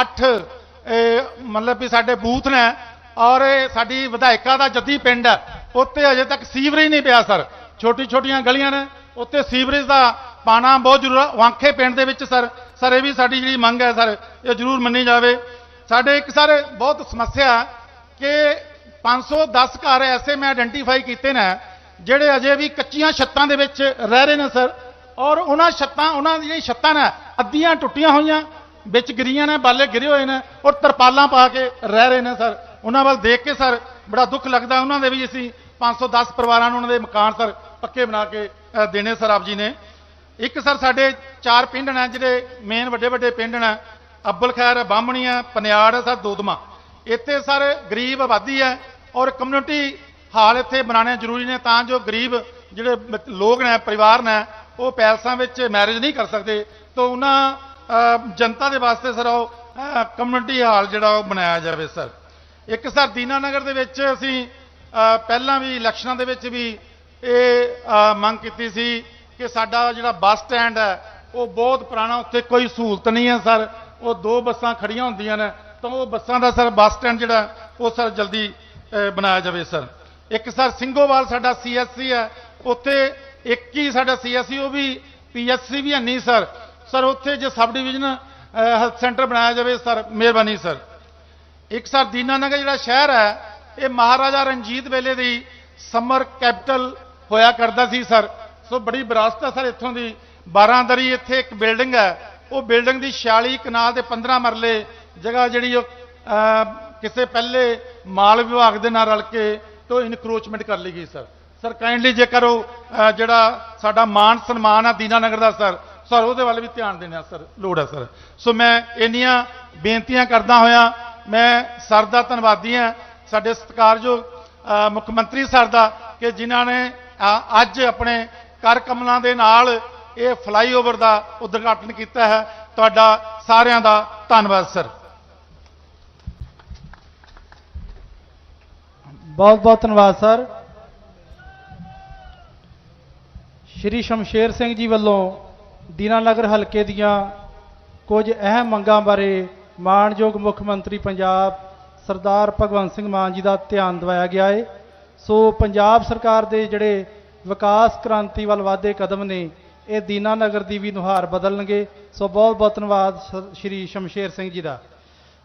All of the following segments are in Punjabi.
ਅੱਠ ਮਤਲਬ ਵੀ ਸਾਡੇ ਬੂਥ ਨੇ ਔਰ ਇਹ ਸਾਡੀ ਵਿਧਾਇਕਾ ਦਾ ਜੱਦੀ ਪਿੰਡ ਹੈ। ਉੱਤੇ ਅਜੇ ਤੱਕ ਸੀਵਰੇਜ ਨਹੀਂ ਪਿਆ, ਸਰ। ਛੋਟੀ ਛੋਟੀਆਂ ਗਲੀਆਂ ਨੇ। ਉੱਤੇ ਸੀਵਰੇਜ ਦਾ ਪਾਣਾ ਬਹੁਤ ਜ਼ਰੂਰ ਵਾਂਖੇ ਪਿੰਡ ਦੇ ਵਿੱਚ, ਸਰ। ਸਰ, ਇਹ ਵੀ ਸਾਡੀ ਜਿਹੜੀ ਮੰਗ ਹੈ, ਸਰ, ਇਹ ਜ਼ਰੂਰ ਮੰਨੀ ਜਾਵੇ। ਸਾਡੇ ਇੱਕ, ਸਰ, ਬਹੁਤ ਸਮੱਸਿਆ ਹੈ ਕਿ 510 ਘਰ ਐਸੇ ਮੈਂ ਆਇਡੈਂਟੀਫਾਈ ਕੀਤੇ ਨੇ, ਜਿਹੜੇ ਅਜੇ ਵੀ ਕੱਚੀਆਂ ਛੱਤਾਂ ਦੇ ਵਿੱਚ ਰਹਿ ਰਹੇ ਨੇ, ਸਰ। ਔਰ ਉਹਨਾਂ ਛੱਤਾਂ, ਉਹਨਾਂ ਦੀਆਂ ਛੱਤਾਂ ਨੇ, ਅੱਧੀਆਂ ਟੁੱਟੀਆਂ ਹੋਈਆਂ। ਵਿੱਚ ਗਿਰੀਆਂ ਨੇ, ਬਾਲੇ ਗਿਰੇ ਹੋਏ ਨੇ, ਔਰ ਤਰਪਾਲਾਂ ਪਾ ਕੇ ਰਹਿ ਰਹੇ ਨੇ ਸਰ। ਉਹਨਾਂ ਵੱਲ ਦੇਖ ਕੇ ਸਰ ਬੜਾ ਦੁੱਖ ਲੱਗਦਾ ਉਹਨਾਂ ਦੇ ਵੀ ਅਸੀਂ 510 ਪਰਿਵਾਰਾਂ ਨੂੰ ਉਹਨਾਂ ਦੇ ਮਕਾਨ ਸਰ ਪੱਕੇ ਬਣਾ ਕੇ ਦੇਣੇ ਸਰ ਆਪ ਜੀ ਨੇ। ਇੱਕ ਸਰ ਸਾਡੇ ਚਾਰ ਪਿੰਡ ਨੇ, ਜਿਹੜੇ ਮੇਨ ਵੱਡੇ ਵੱਡੇ ਪਿੰਡ ਨੇ। ਅੱਬਲ ਖੈਰ, ਬਾਹਮਣੀ ਹੈ, ਪਨਿਆੜ ਹੈ ਸਰ ਦੋਦਮਾ ਇੱਥੇ ਸਰ ਗਰੀਬ ਆਬਾਦੀ ਹੈ ਔਰ ਕਮਿਊਨਿਟੀ ਹਾਲ ਇੱਥੇ ਬਣਾਉਣੇ ਜ਼ਰੂਰੀ ਨੇ, ਤਾਂ ਜੋ ਗਰੀਬ ਜਿਹੜੇ ਲੋਕ ਨੇ, ਪਰਿਵਾਰ ਨੇ, ਉਹ ਪੈਲਸਾਂ ਵਿੱਚ ਮੈਰਿਜ ਨਹੀਂ ਕਰ ਸਕਦੇ। ਤਾਂ ਉਹਨਾਂ ਜਨਤਾ ਦੇ ਵਾਸਤੇ ਸਰ ਉਹ ਕਮਿਊਨਿਟੀ ਹਾਲ ਜਿਹੜਾ ਉਹ ਬਣਾਇਆ ਜਾਵੇ ਸਰ। ਇੱਕ ਸਰ ਦੀਨਾਨਗਰ ਦੇ ਵਿੱਚ ਅਸੀਂ ਪਹਿਲਾਂ ਵੀ ਇਲੈਕਸ਼ਨਾਂ ਦੇ ਵਿੱਚ ਵੀ ਇਹ ਮੰਗ ਕੀਤੀ ਸੀ ਕਿ ਸਾਡਾ ਜਿਹੜਾ ਬੱਸ ਸਟੈਂਡ ਹੈ, ਉਹ ਬਹੁਤ ਪੁਰਾਣਾ, ਉੱਥੇ ਕੋਈ ਸਹੂਲਤ ਨਹੀਂ ਹੈ ਸਰ। ਉਹ ਦੋ ਬੱਸਾਂ ਖੜੀਆਂ ਹੁੰਦੀਆਂ ਨੇ, ਤਾਂ ਉਹ ਬੱਸਾਂ ਦਾ ਸਰ ਬੱਸ ਸਟੈਂਡ ਜਿਹੜਾ, ਉਹ ਸਰ ਜਲਦੀ ਬਣਾਇਆ ਜਾਵੇ ਸਰ। ਇੱਕ ਸਰ ਸਿੰਘੋਵਾਲ ਸਾਡਾ ਸੀਐਸਸੀ ਹੈ, ਉੱਥੇ ਇੱਕ ਹੀ ਸਾਡਾ ਸੀਐਸਸੀ ਉਹ ਵੀ ਪੀਐਸਸੀ ਵੀ ਹੈ ਨਹੀਂ ਸਰ। ਸਰ, ਉੱਥੇ ਜੇ ਸਬ ਡਿਵੀਜ਼ਨ ਹੈਲਥ ਸੈਂਟਰ ਬਣਾਇਆ ਜਾਵੇ, ਸਰ, ਮਿਹਰਬਾਨੀ, ਸਰ। ਇੱਕ ਸਰ ਦੀਨਾਨਗਰ ਜਿਹੜਾ ਸ਼ਹਿਰ ਹੈ, ਇਹ ਮਹਾਰਾਜਾ ਰਣਜੀਤ ਵੇਲੇ ਦੀ ਸਮਰ ਕੈਪੀਟਲ ਹੋਇਆ ਕਰਦਾ ਸੀ, ਸਰ। ਸੋ ਬੜੀ ਵਿਰਾਸਤ ਹੈ, ਸਰ, ਇੱਥੋਂ ਦੀ। 12 ਦਰੀ ਇੱਥੇ ਇੱਕ ਬਿਲਡਿੰਗ ਹੈ। ਉਹ ਬਿਲਡਿੰਗ ਦੀ 46 ਕਨਾਲ ਦੇ 15 ਮਰਲੇ ਜਗ੍ਹਾ ਜਿਹੜੀ ਉਹ ਕਿਸੇ ਪਹਿਲੇ ਮਾਲ ਵਿਭਾਗ ਦੇ ਨਾਲ ਰਲ ਕੇ ਤੋਂ ਇਨਕਰੋਚਮੈਂਟ ਕਰ ਲਈ ਗਈ, ਸਰ। ਸਰ ਕਾਈਂਡਲੀ ਜੇਕਰ ਉਹ ਜਿਹੜਾ ਸਾਡਾ ਮਾਨ ਸਨਮਾਨ ਆ ਦੀਨਾਨਗਰ ਦਾ, ਸਰ ਸਰ, ਉਹਦੇ ਵੱਲ ਵੀ ਧਿਆਨ ਦੇਣਾ ਸਰ, ਲੋੜ ਹੈ ਸਰ। ਸੋ ਮੈਂ ਇੰਨੀਆਂ ਬੇਨਤੀਆਂ ਕਰਦਾ ਹੋਇਆ, ਮੈਂ ਸਰ ਦਾ ਧੰਨਵਾਦੀ ਹਾਂ, ਸਾਡੇ ਸਤਿਕਾਰਯੋਗ ਮੁੱਖ ਮੰਤਰੀ ਸਰ ਦਾ, ਕਿ ਜਿਨ੍ਹਾਂ ਨੇ ਅੱਜ ਆਪਣੇ ਕਰ ਕਮਲਾਂ ਦੇ ਨਾਲ ਇਹ ਫਲਾਈਓਵਰ ਦਾ ਉਦਘਾਟਨ ਕੀਤਾ ਹੈ। ਤੁਹਾਡਾ ਸਾਰਿਆਂ ਦਾ ਧੰਨਵਾਦ, ਸਰ। ਬਹੁਤ ਬਹੁਤ ਧੰਨਵਾਦ, ਸਰ। ਸ਼੍ਰੀ ਸ਼ਮਸ਼ੇਰ ਸਿੰਘ ਜੀ ਵੱਲੋਂ ਦੀਨਾਨਗਰ ਹਲਕੇ ਦੀਆਂ ਕੁਝ ਅਹਿਮ ਮੰਗਾਂ ਬਾਰੇ ਮਾਣਯੋਗ ਮੁੱਖ ਮੰਤਰੀ ਪੰਜਾਬ ਸਰਦਾਰ ਭਗਵੰਤ ਸਿੰਘ ਮਾਨ ਜੀ ਦਾ ਧਿਆਨ ਦਿਵਾਇਆ ਗਿਆ ਹੈ ਸੋ ਪੰਜਾਬ ਸਰਕਾਰ ਦੇ ਜਿਹੜੇ ਵਿਕਾਸ ਕ੍ਰਾਂਤੀ ਵੱਲ ਵਾਧੇ ਕਦਮ ਨੇ, ਇਹ ਦੀਨਾਨਗਰ ਦੀ ਵੀ ਨੁਹਾਰ ਬਦਲਣਗੇ। ਸੋ ਬਹੁਤ ਬਹੁਤ ਧੰਨਵਾਦ ਸ- ਸ਼੍ਰੀ ਸ਼ਮਸ਼ੇਰ ਸਿੰਘ ਜੀ ਦਾ।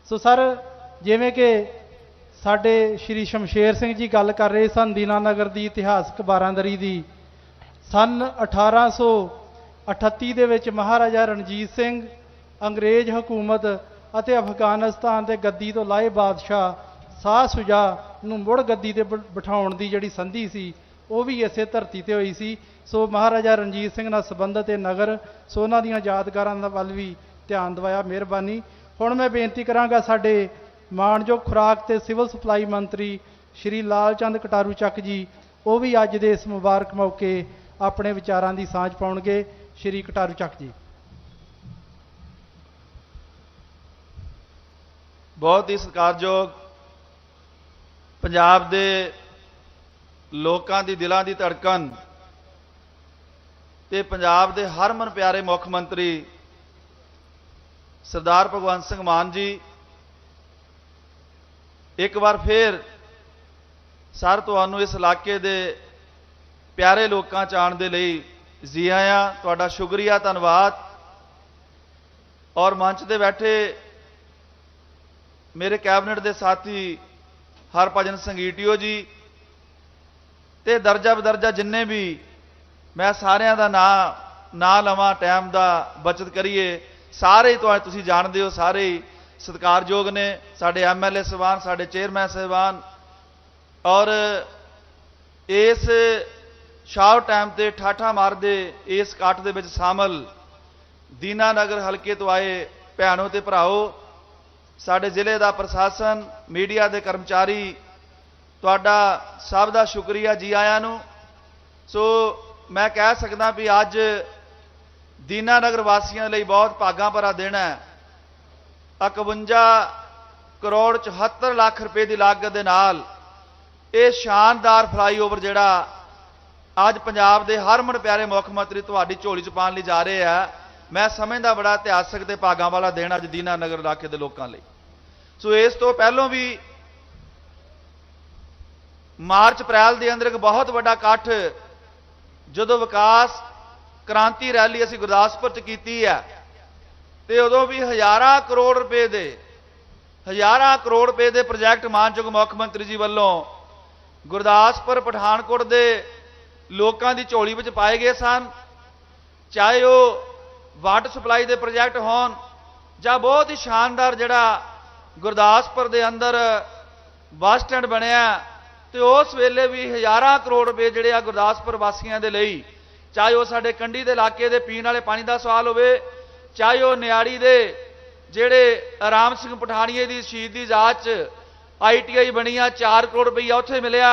ਸੋ ਸਰ, ਜਿਵੇਂ ਕਿ ਸਾਡੇ ਸ਼੍ਰੀ ਸ਼ਮਸ਼ੇਰ ਸਿੰਘ ਜੀ ਗੱਲ ਕਰ ਰਹੇ ਸਨ ਦੀਨਾਨਗਰ ਦੀ ਇਤਿਹਾਸਕ ਬਾਰਾਂਦਰੀ ਦੀ। ਸਨ 1838 ਦੇ ਵਿੱਚ ਮਹਾਰਾਜਾ ਰਣਜੀਤ ਸਿੰਘ, ਅੰਗਰੇਜ਼ ਹਕੂਮਤ ਅਤੇ ਅਫਗਾਨਿਸਤਾਨ ਦੇ ਗੱਦੀ ਤੋਂ ਲਾਏ ਬਾਦਸ਼ਾਹ ਸਾਹ ਸੁਜਾ ਨੂੰ ਮੁੜ ਗੱਦੀ ਤੇ ਬ- ਬਿਠਾਉਣ ਦੀ ਜਿਹੜੀ ਸੰਧੀ ਸੀ, ਉਹ ਵੀ ਇਸੇ ਧਰਤੀ ਤੇ ਹੋਈ ਸੀ। ਸੋ ਮਹਾਰਾਜਾ ਰਣਜੀਤ ਸਿੰਘ ਨਾਲ ਸੰਬੰਧਿਤ ਇਹ ਨਗਰ, ਸੋ ਉਹਨਾਂ ਦੀਆਂ ਯਾਦਗਾਰਾਂ ਦਾ ਵੱਲ ਵੀ ਧਿਆਨ ਦਵਾਇਆ, ਮਿਹਰਬਾਨੀ। ਹੁਣ ਮੈਂ ਬੇਨਤੀ ਕਰਾਂਗਾ ਸਾਡੇ ਮਾਣਯੋਗ ਖੁਰਾਕ ਤੇ ਸਿਵਲ ਸਪਲਾਈ ਮੰਤਰੀ ਸ਼੍ਰੀ ਲਾਲ ਚੰਦ ਕਟਾਰੂ ਚੱਕ ਜੀ, ਉਹ ਵੀ ਅੱਜ ਦੇ ਇਸ ਮੁਬਾਰਕ ਮੌਕੇ ਆਪਣੇ ਵਿਚਾਰਾਂ ਦੀ ਸਾਂਝ ਪਾਉਣਗੇ। ਸ਼੍ਰੀ ਕਟਾਰੂ ਚੱਕ ਜੀ। ਬਹੁਤ ਹੀ ਸਤਿਕਾਰਯੋਗ ਪੰਜਾਬ ਦੇ ਲੋਕਾਂ ਦੀ ਦਿਲਾਂ ਦੀ ਧੜਕਣ ਤੇ ਪੰਜਾਬ ਦੇ ਹਰਮਨ ਪਿਆਰੇ ਮੁੱਖ ਮੰਤਰੀ ਸਰਦਾਰ ਭਗਵੰਤ ਸਿੰਘ ਮਾਨ ਜੀ, ਇੱਕ ਵਾਰ ਫੇਰ ਸਰ, ਤੁਹਾਨੂੰ ਇਸ ਇਲਾਕੇ ਦੇ ਪਿਆਰੇ ਲੋਕਾਂ ਚ ਆਉਣ ਦੇ ਲਈ ਜੀ ਆਇਆਂ, ਤੁਹਾਡਾ ਸ਼ੁਕਰੀਆ, ਧੰਨਵਾਦ। ਔਰ ਮੰਚ ਤੇ ਬੈਠੇ ਮੇਰੇ ਕੈਬਨਿਟ ਦੇ ਸਾਥੀ ਹਰਭਜਨ ਸੰਗੀਟਿਓ ਜੀ ਤੇ ਦਰਜਾ ਬਦਰਜਾ ਜਿੰਨੇ ਵੀ ਮੈਂ ਸਾਰਿਆਂ ਦਾ ਨਾਂ ਨਾਂ ਲਵਾਂ, ਟਾਈਮ ਦਾ ਬਚਤ ਕਰੀਏ, ਸਾਰੇ ਹੀ ਤੁਹਾਨੂੰ ਤੁਸੀਂ ਜਾਣਦੇ ਹੋ, ਸਾਰੇ ਹੀ ਸਤਿਕਾਰਯੋਗ ਨੇ, ਸਾਡੇ ਐਮਐਲਏ ਸਹਿਬਾਨ, ਸਾਡੇ ਚੇਅਰਮੈਨ ਸਹਿਬਾਨ। ਔਰ ਇਸ ਸ਼ਾਰਟ ਟਾਈਮ ਤੇ ਠਾਠਾ ਮਾਰਦੇ ਇਸ ਇਕੱਠ ਦੇ ਵਿੱਚ ਸ਼ਾਮਲ। ਦੀਨਾਨਗਰ ਹਲਕੇ ਤੋਂ ਆਏ ਭੈਣੋ ਤੇ ਭਰਾਓ, ਸਾਡੇ ਜ਼ਿਲ੍ਹੇ ਦਾ ਪ੍ਰਸ਼ਾਸਨ, ਮੀਡੀਆ ਦੇ ਕਰਮਚਾਰੀ, ਤੁਹਾਡਾ ਸਭ ਦਾ ਸ਼ੁਕਰੀਆ ਜੀ ਆਇਆਂ ਨੂੰ। ਸੋ ਮੈਂ ਕਹਿ ਸਕਦਾ ਵੀ ਅੱਜ ਦੀਨਾ ਨਗਰ ਵਾਸੀਆਂ ਲਈ ਬਹੁਤ ਭਾਗਾਂ ਭਰਾ ਦਿਨ ਹੈ। 51 ਕਰੋੜ 74 ਲੱਖ ਰੁਪਏ ਦੀ ਲਾਗਤ ਦੇ ਨਾਲ ਇਹ ਸ਼ਾਨਦਾਰ ਫਲਾਈਓਵਰ ਜਿਹੜਾ ਅੱਜ ਪੰਜਾਬ ਦੇ ਹਰ ਹਰਮਨ ਪਿਆਰੇ ਮੁੱਖ ਮੰਤਰੀ ਤੁਹਾਡੀ ਝੋਲੀ ਚ ਪਾਉਣ ਲਈ ਜਾ ਰਹੇ ਆ। ਮੈਂ ਸਮਝਦਾ ਬੜਾ ਇਤਿਹਾਸਕ ਤੇ ਭਾਗਾਂ ਵਾਲਾ ਦਿਨ ਅੱਜ ਦੀਨਾ ਨਗਰ ਇਲਾਕੇ ਦੇ ਲੋਕਾਂ ਲਈ। ਸੋ ਇਸ ਤੋਂ ਪਹਿਲਾਂ ਵੀ ਮਾਰਚ, ਅਪ੍ਰੈਲ ਦੇ ਅੰਦਰ ਇੱਕ ਬਹੁਤ ਵੱਡਾ ਇਕੱਠ ਜਦੋਂ ਵਿਕਾਸ ਕ੍ਰਾਂਤੀ ਰੈਲੀ ਅਸੀਂ ਗੁਰਦਾਸਪੁਰ ਚ ਕੀਤੀ ਹੈ ਤੇ ਉਦੋਂ ਵੀ ਹਜ਼ਾਰਾਂ ਕਰੋੜ ਰੁਪਏ ਦੇ, ਹਜ਼ਾਰਾਂ ਕਰੋੜ ਰੁਪਏ ਦੇ ਪ੍ਰੋਜੈਕਟ ਮਾਨਯੋਗ ਮੁੱਖ ਮੰਤਰੀ ਜੀ ਵੱਲੋਂ ਗੁਰਦਾਸਪੁਰ, ਪਠਾਨਕੋਟ ਦੇ ਲੋਕਾਂ ਦੀ ਝੋਲੀ ਵਿੱਚ ਪਾਏ ਗਏ ਸਨ। ਚਾਹੇ ਉਹ ਵਾਟਰ ਸਪਲਾਈ ਦੇ ਪ੍ਰੋਜੈਕਟ ਹੋਣ ਜਾਂ ਬਹੁਤ ਹੀ ਸ਼ਾਨਦਾਰ ਜਿਹੜਾ ਗੁਰਦਾਸਪੁਰ ਦੇ ਅੰਦਰ ਬੱਸ ਸਟੈਂਡ ਬਣਿਆ ਤੇ ਉਸ ਵੇਲੇ ਵੀ ਹਜ਼ਾਰਾਂ ਕਰੋੜ ਰੁਪਏ ਜਿਹੜੇ ਆ ਗੁਰਦਾਸਪੁਰ ਵਾਸੀਆਂ ਦੇ ਲਈ, ਚਾਹੇ ਉਹ ਸਾਡੇ ਕੰਢੀ ਦੇ ਇਲਾਕੇ ਦੇ ਪੀਣ ਵਾਲੇ ਪਾਣੀ ਦਾ ਸਵਾਲ ਹੋਵੇ, ਚਾਹੇ ਉਹ ਨਿਆੜੀ ਦੇ ਜਿਹੜੇ ਆਰਾਮ ਸਿੰਘ ਪਠਾਣੀਏ ਦੀ ਸ਼ਹੀਦੀ ਯਾਦ 'ਚ ਆਈਟੀਆਈ ਬਣੀ ਆ 4 ਕਰੋੜ ਰੁਪਈਆ ਉੱਥੇ ਮਿਲਿਆ।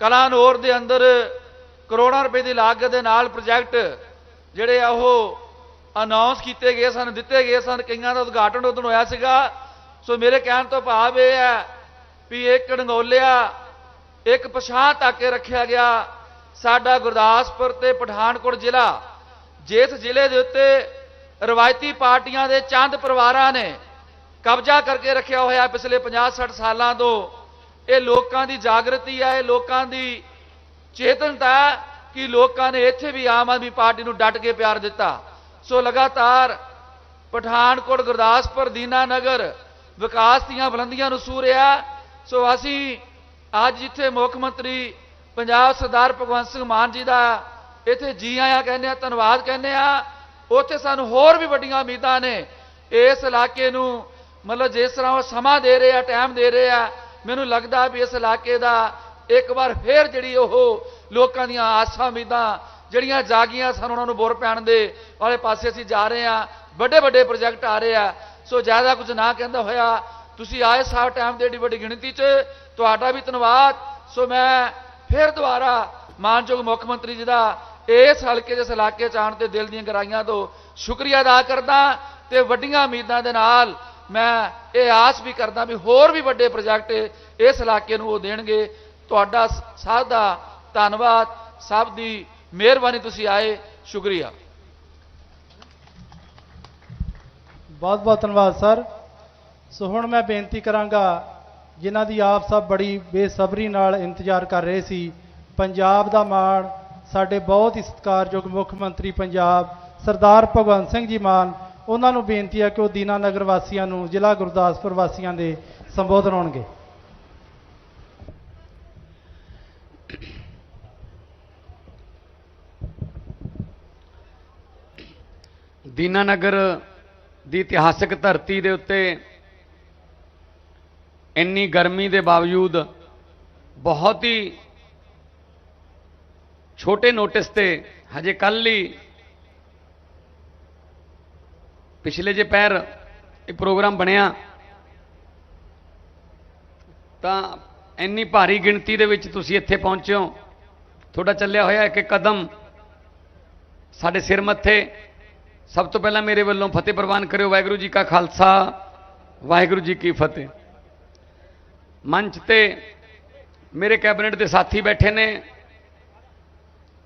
ਕਲਾਨੌਰ ਦੇ ਅੰਦਰ ਕਰੋੜਾਂ ਰੁਪਏ ਦੀ ਲਾਗਤ ਦੇ ਨਾਲ ਪ੍ਰੋਜੈਕਟ ਜਿਹੜੇ ਆ ਉਹ ਅਨਾਉਂਸ ਕੀਤੇ ਗਏ ਸਨ, ਦਿੱਤੇ ਗਏ ਸਨ, ਕਈਆਂ ਦਾ ਉਦਘਾਟਨ ਉਦੋਂ ਹੋਇਆ ਸੀਗਾ। ਸੋ ਮੇਰੇ ਕਹਿਣ ਤੋਂ ਭਾਵ ਇਹ ਹੈ ਵੀ ਇੱਕ ਡੰਗੋਲਿਆ ਇੱਕ ਪਛਾਣ ਤੱਕ ਕੇ ਰੱਖਿਆ ਗਿਆ। ਸਾਡਾ ਗੁਰਦਾਸਪੁਰ ਤੇ ਪਠਾਨਕੋਟ ਜ਼ਿਲ੍ਹਾ, ਜਿਸ ਜ਼ਿਲ੍ਹੇ ਦੇ ਉੱਤੇ ਰਵਾਇਤੀ ਪਾਰਟੀਆਂ ਦੇ ਚੰਦ ਪਰਿਵਾਰਾਂ ਨੇ ਕਬਜ਼ਾ ਕਰਕੇ ਰੱਖਿਆ ਹੋਇਆ ਪਿਛਲੇ 50-60 ਸਾਲਾਂ ਤੋਂ। ਇਹ ਲੋਕਾਂ ਦੀ ਜਾਗਰਤੀ ਹੈ ਇਹ ਲੋਕਾਂ ਦੀ ਚੇਤਨਤਾ ਕਿ ਲੋਕਾਂ ਨੇ ਇੱਥੇ ਵੀ ਆਮ ਆਦਮੀ ਪਾਰਟੀ ਨੂੰ ਡਟ ਕੇ ਪਿਆਰ ਦਿੱਤਾ। ਸੋ ਲਗਾਤਾਰ ਪਠਾਨਕੋਟ, ਗੁਰਦਾਸਪੁਰ, ਦੀਨਾਨਗਰ ਵਿਕਾਸ ਦੀਆਂ ਬੁਲੰਦੀਆਂ ਨੂੰ ਸੂ ਰਿਹਾ। ਸੋ ਅਸੀਂ ਅੱਜ ਜਿੱਥੇ ਮੁੱਖ ਮੰਤਰੀ ਪੰਜਾਬ ਸਰਦਾਰ ਭਗਵੰਤ ਸਿੰਘ ਮਾਨ ਜੀ ਦਾ ਇੱਥੇ ਜੀ ਆਇਆ ਕਹਿੰਦੇ ਆ, ਧੰਨਵਾਦ ਕਹਿੰਦੇ ਆ। ਉੱਥੇ ਸਾਨੂੰ ਹੋਰ ਵੀ ਵੱਡੀਆਂ ਉਮੀਦਾਂ ਨੇ। ਇਸ ਇਲਾਕੇ ਨੂੰ ਮਤਲਬ ਜਿਸ ਤਰ੍ਹਾਂ ਉਹ ਸਮਾਂ ਦੇ ਰਹੇ ਆ, ਟਾਈਮ ਦੇ ਰਹੇ ਆ, ਮੈਨੂੰ ਲੱਗਦਾ ਵੀ ਇਸ ਇਲਾਕੇ ਦਾ ਇੱਕ ਵਾਰ ਫੇਰ ਜਿਹੜੀ ਉਹ ਲੋਕਾਂ ਦੀਆਂ ਆਸਾਂ ਉਮੀਦਾਂ, ਜਿਹੜੀਆਂ ਜਾਗੀਆਂ ਸਨ ਉਹਨਾਂ ਨੂੰ ਬੁਰ ਪੈਣ ਦੇ, ਵਾਲੇ ਪਾਸੇ ਅਸੀਂ ਜਾ ਰਹੇ ਆ ਵੱਡੇ ਵੱਡੇ ਪ੍ਰੋਜੈਕਟ ਆ ਰਹੇ ਆ। ਸੋ ਜ਼ਿਆਦਾ ਕੁਝ ਨਾ ਕਹਿੰਦਾ ਹੋਇਆ, ਤੁਸੀਂ ਆਏ ਸਾਹ ਟਾਈਮ ਦੇ ਏਡੀ ਵੱਡੀ ਗਿਣਤੀ 'ਚ, ਤੁਹਾਡਾ ਵੀ ਧੰਨਵਾਦ। ਸੋ ਮੈਂ ਫਿਰ ਦੁਬਾਰਾ ਮਾਨਯੋਗ ਮੁੱਖ ਮੰਤਰੀ ਜੀ ਦਾ ਇਸ ਹਲਕੇ ਦੇ ਇਸ ਇਲਾਕੇ ਚ ਆਉਣ ਤੇ ਦਿਲ ਦੀਆਂ ਗਹਿਰਾਈਆਂ ਤੋਂ ਸ਼ੁਕਰੀਆ ਅਦਾ ਕਰਦਾ ਤੇ ਵੱਡੀਆਂ ਉਮੀਦਾਂ ਦੇ ਨਾਲ ਮੈਂ ਇਹ ਆਸ ਵੀ ਕਰਦਾ ਵੀ ਹੋਰ ਵੀ ਵੱਡੇ ਪ੍ਰੋਜੈਕਟ ਇਸ ਇਲਾਕੇ ਨੂੰ ਉਹ ਦੇਣਗੇ। ਤੁਹਾਡਾ ਸ- ਸਭ ਦਾ ਧੰਨਵਾਦ। ਸਭ ਦੀ ਮਿਹਰਬਾਨੀ ਤੁਸੀਂ ਆਏ। ਸ਼ੁਕਰੀਆ। ਬਹੁਤ ਬਹੁਤ ਧੰਨਵਾਦ, ਸਰ। ਸੋ ਹੁਣ ਮੈਂ ਬੇਨਤੀ ਕਰਾਂਗਾ, ਜਿਨ੍ਹਾਂ ਦੀ ਆਪ ਸਭ ਬੜੀ ਬੇਸਬਰੀ ਨਾਲ ਇੰਤਜ਼ਾਰ ਕਰ ਰਹੇ ਸੀ, ਪੰਜਾਬ ਦਾ ਮਾਣ, ਸਾਡੇ ਬਹੁਤ ਹੀ ਸਤਿਕਾਰਯੋਗ ਮੁੱਖ ਮੰਤਰੀ ਪੰਜਾਬ, ਸਰਦਾਰ ਭਗਵੰਤ ਸਿੰਘ ਜੀ ਮਾਨ, ਉਹਨਾਂ ਨੂੰ ਬੇਨਤੀ ਹੈ ਕਿ ਉਹ ਦੀਨਾਨਗਰ ਵਾਸੀਆਂ ਨੂੰ ਜ਼ਿਲ੍ਹਾ ਗੁਰਦਾਸਪੁਰ ਵਾਸੀਆਂ ਦੇ ਸੰਬੋਧਨ ਹੋਣਗੇ। ਦੀਨਾਨਗਰ ਦੀ ਇਤਿਹਾਸਕ ਧਰਤੀ ਦੇ ਉੱਤੇ ਇੰਨੀ ਗਰਮੀ ਦੇ ਬਾਵਜੂਦ ਬਹੁਤ ਹੀ ਛੋਟੇ ਨੋਟਿਸ ਤੇ ਹਜੇ ਕੱਲ ਹੀ ਪਿਛਲੇ ਜੇ ਪੈਰ ਇਹ ਪ੍ਰੋਗਰਾਮ ਬਣਿਆ, ਤਾਂ ਇੰਨੀ ਭਾਰੀ ਗਿਣਤੀ ਦੇ ਵਿੱਚ ਤੁਸੀਂ ਇੱਥੇ ਪਹੁੰਚੇ ਹੋ। ਤੁਹਾਡਾ ਚੱਲਿਆ ਹੋਇਆ ਇੱਕ ਇੱਕ ਕਦਮ ਸਾਡੇ ਸਿਰ ਮੱਥੇ। ਸਭ ਤੋਂ ਪਹਿਲਾਂ ਮੇਰੇ ਵੱਲੋਂ ਫਤਿਹ ਪ੍ਰਵਾਨ ਕਰਿਓ, ਵਾਹਿਗੁਰੂ ਜੀ ਕਾ ਖਾਲਸਾ, ਵਾਹਿਗੁਰੂ ਜੀ ਕੀ ਫਤਿਹ। ਮੰਚ ਤੇ ਮੇਰੇ ਕੈਬਨਿਟ ਦੇ ਸਾਥੀ ਬੈਠੇ ਨੇ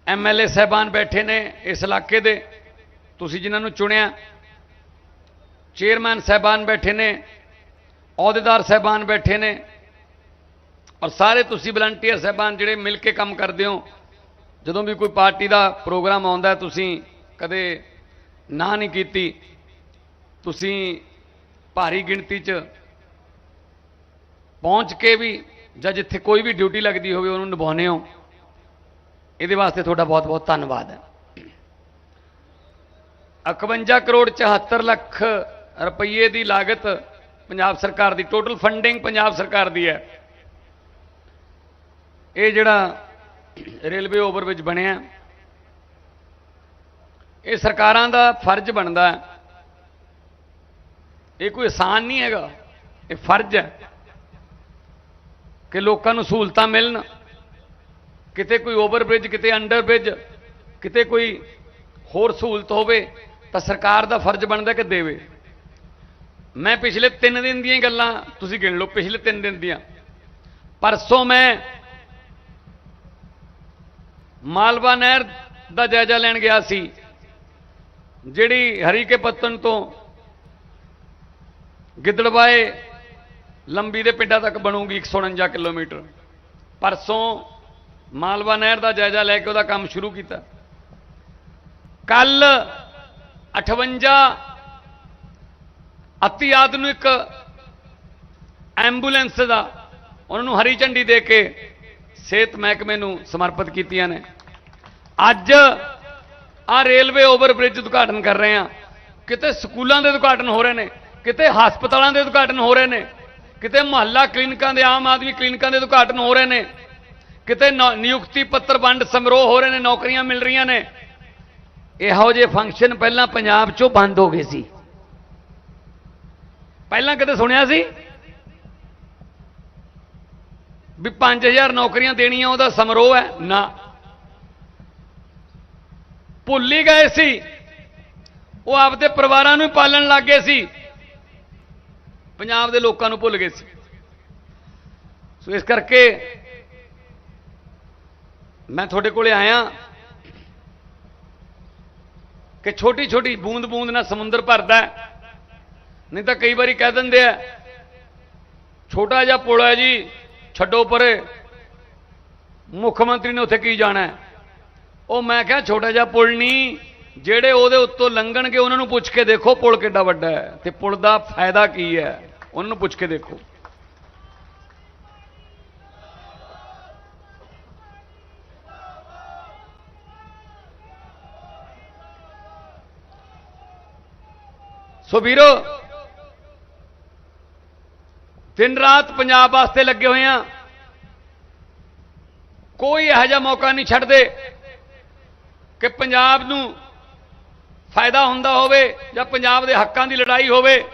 ਐਮਐਲਏ ਸਹਿਬਾਨ ਬੈਠੇ ਨੇ ਇਸ ਇਲਾਕੇ ਦੇ, ਤੁਸੀਂ ਜਿਨ੍ਹਾਂ ਨੂੰ ਚੁਣਿਆ। ਚੇਅਰਮੈਨ ਸਹਿਬਾਨ ਬੈਠੇ ਨੇ, ਅਹੁਦੇਦਾਰ ਸਹਿਬਾਨ ਬੈਠੇ ਨੇ, ਔਰ ਸਾਰੇ ਤੁਸੀਂ ਵਲੰਟੀਅਰ ਸਹਿਬਾਨ ਜਿਹੜੇ ਮਿਲ ਕੇ ਕੰਮ ਕਰਦੇ ਹੋ। ਜਦੋਂ ਵੀ ਕੋਈ ਪਾਰਟੀ ਦਾ ਪ੍ਰੋਗਰਾਮ ਆਉਂਦਾ, ਤੁਸੀਂ ਕਦੇ ਨਾ ਨਹੀਂ ਕੀਤੀ, ਤੁਸੀਂ ਭਾਰੀ ਗਿਣਤੀ 'ਚ ਪਹੁੰਚ ਕੇ ਵੀ ਜਾਂ ਜਿੱਥੇ ਕੋਈ ਵੀ ਡਿਊਟੀ ਲੱਗਦੀ ਹੋਵੇ ਉਹਨੂੰ ਨਿਭਾਉਂਦੇ ਹੋ। ਇਹਦੇ ਵਾਸਤੇ ਤੁਹਾਡਾ ਬਹੁਤ ਬਹੁਤ ਧੰਨਵਾਦ ਹੈ। 51 ਕਰੋੜ 74 ਲੱਖ ਰੁਪਏ ਦੀ ਲਾਗਤ ਪੰਜਾਬ ਸਰਕਾਰ ਦੀ ਟੋਟਲ ਫੰਡਿੰਗ ਪੰਜਾਬ ਸਰਕਾਰ ਦੀ ਹੈ। ਇਹ ਜਿਹੜਾ ਰੇਲਵੇ ਓਵਰਬ੍ਰਿਜ ਬਣਿਆ ਇਹ ਸਰਕਾਰਾਂ ਦਾ ਫਰਜ਼ ਬਣਦਾ ਹੈ। ਇਹ ਕੋਈ ਆਸਾਨ ਨਹੀਂ ਹੈਗਾ। ਇਹ ਫਰਜ਼ ਹੈ ਕਿ ਲੋਕਾਂ ਨੂੰ ਸਹੂਲਤਾਂ ਮਿਲਣ। ਕਿਤੇ ਕੋਈ ਓਵਰਬ੍ਰਿਜ, ਕਿਤੇ ਅੰਡਰਬ੍ਰਿਜ, ਕਿਤੇ ਕੋਈ ਹੋਰ ਸਹੂਲਤ ਹੋਵੇ ਤਾਂ ਸਰਕਾਰ ਦਾ ਫਰਜ਼ ਬਣਦਾ ਕਿ ਦੇਵੇ। ਮੈਂ ਪਿਛਲੇ 3 ਦਿਨ ਦੀਆਂ ਗੱਲਾਂ ਤੁਸੀਂ ਗਿਣ ਲਓ, ਪਿਛਲੇ 3 ਦਿਨ ਦੀਆਂ। ਪਰਸੋਂ ਮੈਂ ਮਾਲਵਾ ਨਹਿਰ ਦਾ ਜਾਇਜ਼ਾ ਲੈਣ ਗਿਆ ਸੀ। ਜਿਹੜੀ ਹਰੀ ਕੇ ਪੱਤਨ ਤੋਂ ਗਿੱਦੜਵਾਏ ਲੰਬੀ ਦੇ ਪਿੰਡਾਂ ਤੱਕ ਬਣੂਗੀ 149 ਕਿਲੋਮੀਟਰ। ਪਰਸੋਂ ਮਾਲਵਾ ਨਹਿਰ ਦਾ ਜਾਇਜ਼ਾ ਲੈ ਕੇ ਉਹਦਾ ਕੰਮ ਸ਼ੁਰੂ ਕੀਤਾ। ਕੱਲ 58 ਅਤੀ ਆਧੁਨਿਕ ਐਂਬੂਲੈਂਸ ਦਾ ਉਹਨਾਂ ਨੂੰ ਹਰੀ ਝੰਡੀ ਦੇ ਕੇ ਸਿਹਤ ਮਹਿਕਮੇ ਨੂੰ ਸਮਰਪਿਤ ਕੀਤੀਆਂ ਨੇ। ਅੱਜ ਆ ਰੇਲਵੇ ਓਵਰ ਬ੍ਰਿਜ ਉਦਘਾਟਨ ਕਰ ਰਹੇ ਆ ਕਿਤੇ ਸਕੂਲਾਂ ਦੇ ਉਦਘਾਟਨ ਹੋ ਰਹੇ ਨੇ, ਕਿਤੇ ਹਸਪਤਾਲਾਂ ਦੇ ਉਦਘਾਟਨ ਹੋ ਰਹੇ ਨੇ, ਕਿਤੇ ਮੁਹੱਲਾ ਕਲੀਨਿਕਾਂ ਦੇ ਆਮ ਆਦਮੀ ਕਲੀਨਿਕਾਂ ਦੇ ਉਦਘਾਟਨ ਹੋ ਰਹੇ ਨੇ, ਕਿਤੇ ਨੌ- ਨਿਯੁਕਤੀ ਪੱਤਰ ਵੰਡ ਸਮਾਰੋਹ ਹੋ ਰਹੇ ਨੇ, ਨੌਕਰੀਆਂ ਮਿਲ ਰਹੀਆਂ ਨੇ। ਇਹੋ ਜਿਹੇ ਫੰਕਸ਼ਨ ਪਹਿਲਾਂ ਪੰਜਾਬ 'ਚੋਂ ਬੰਦ ਹੋ ਗਏ ਸੀ। ਪਹਿਲਾਂ ਕਦੇ ਸੁਣਿਆ ਸੀ? ਵੀ 5000 ਨੌਕਰੀਆਂ ਦੇਣੀਆਂ, ਉਹਦਾ ਸਮਾਰੋਹ ਹੈ? ਨਾ। ਭੁੱਲ ਹੀ ਗਏ ਸੀ। ਉਹ ਆਪਦੇ ਪਰਿਵਾਰਾਂ ਨੂੰ ਪਾਲਣ ਲੱਗ ਗਏ ਸੀ। ਪੰਜਾਬ ਦੇ ਲੋਕਾਂ ਨੂੰ ਭੁੱਲ ਗਏ ਸੀ। ਸੋ ਇਸ ਕਰਕੇ ਮੈਂ ਤੁਹਾਡੇ ਕੋਲੇ ਆਇਆ ਕਿ ਛੋਟੀ ਛੋਟੀ ਬੂੰਦ ਬੂੰਦ ਨਾਲ ਸਮੁੰਦਰ ਭਰਦਾ ਨਹੀਂ ਤਾਂ ਕਈ ਵਾਰੀ ਕਹਿ ਦਿੰਦੇ ਆ, ਛੋਟਾ ਜਿਹਾ ਪੁਲ ਹੈ ਜੀ, ਛੱਡੋ ਪਰੇ। ਮੁੱਖ ਮੰਤਰੀ ਨੇ ਉੱਥੇ ਕੀ ਜਾਣਾ ਹੈ? ਉਹ ਮੈਂ ਕਿਹਾ ਛੋਟਾ ਜਿਹਾ ਪੁਲ ਨਹੀਂ ਜਿਹੜੇ ਉਹਦੇ ਉੱਤੋਂ ਲੰਘਣਗੇ, ਉਹਨਾਂ ਨੂੰ ਪੁੱਛ ਕੇ ਦੇਖੋ ਪੁਲ ਕਿੱਡਾ ਵੱਡਾ ਹੈ। ਤੇ ਪੁਲ ਦਾ ਫਾਇਦਾ ਕੀ ਹੈ? ਉਹਨਾਂ ਨੂੰ ਪੁੱਛ ਕੇ ਦੇਖੋ। ਸੋ ਵੀਰੋ, ਦਿਨ ਰਾਤ ਪੰਜਾਬ ਵਾਸਤੇ ਲੱਗੇ ਹੋਏ ਆ। ਕੋਈ ਇਹੋ ਜਿਹਾ ਮੌਕਾ ਨਹੀਂ ਛੱਡਦੇ। ਕਿ ਪੰਜਾਬ ਨੂੰ ਫਾਇਦਾ ਹੁੰਦਾ ਹੋਵੇ ਜਾਂ ਪੰਜਾਬ ਦੇ ਹੱਕਾਂ ਦੀ ਲੜਾਈ ਹੋਵੇ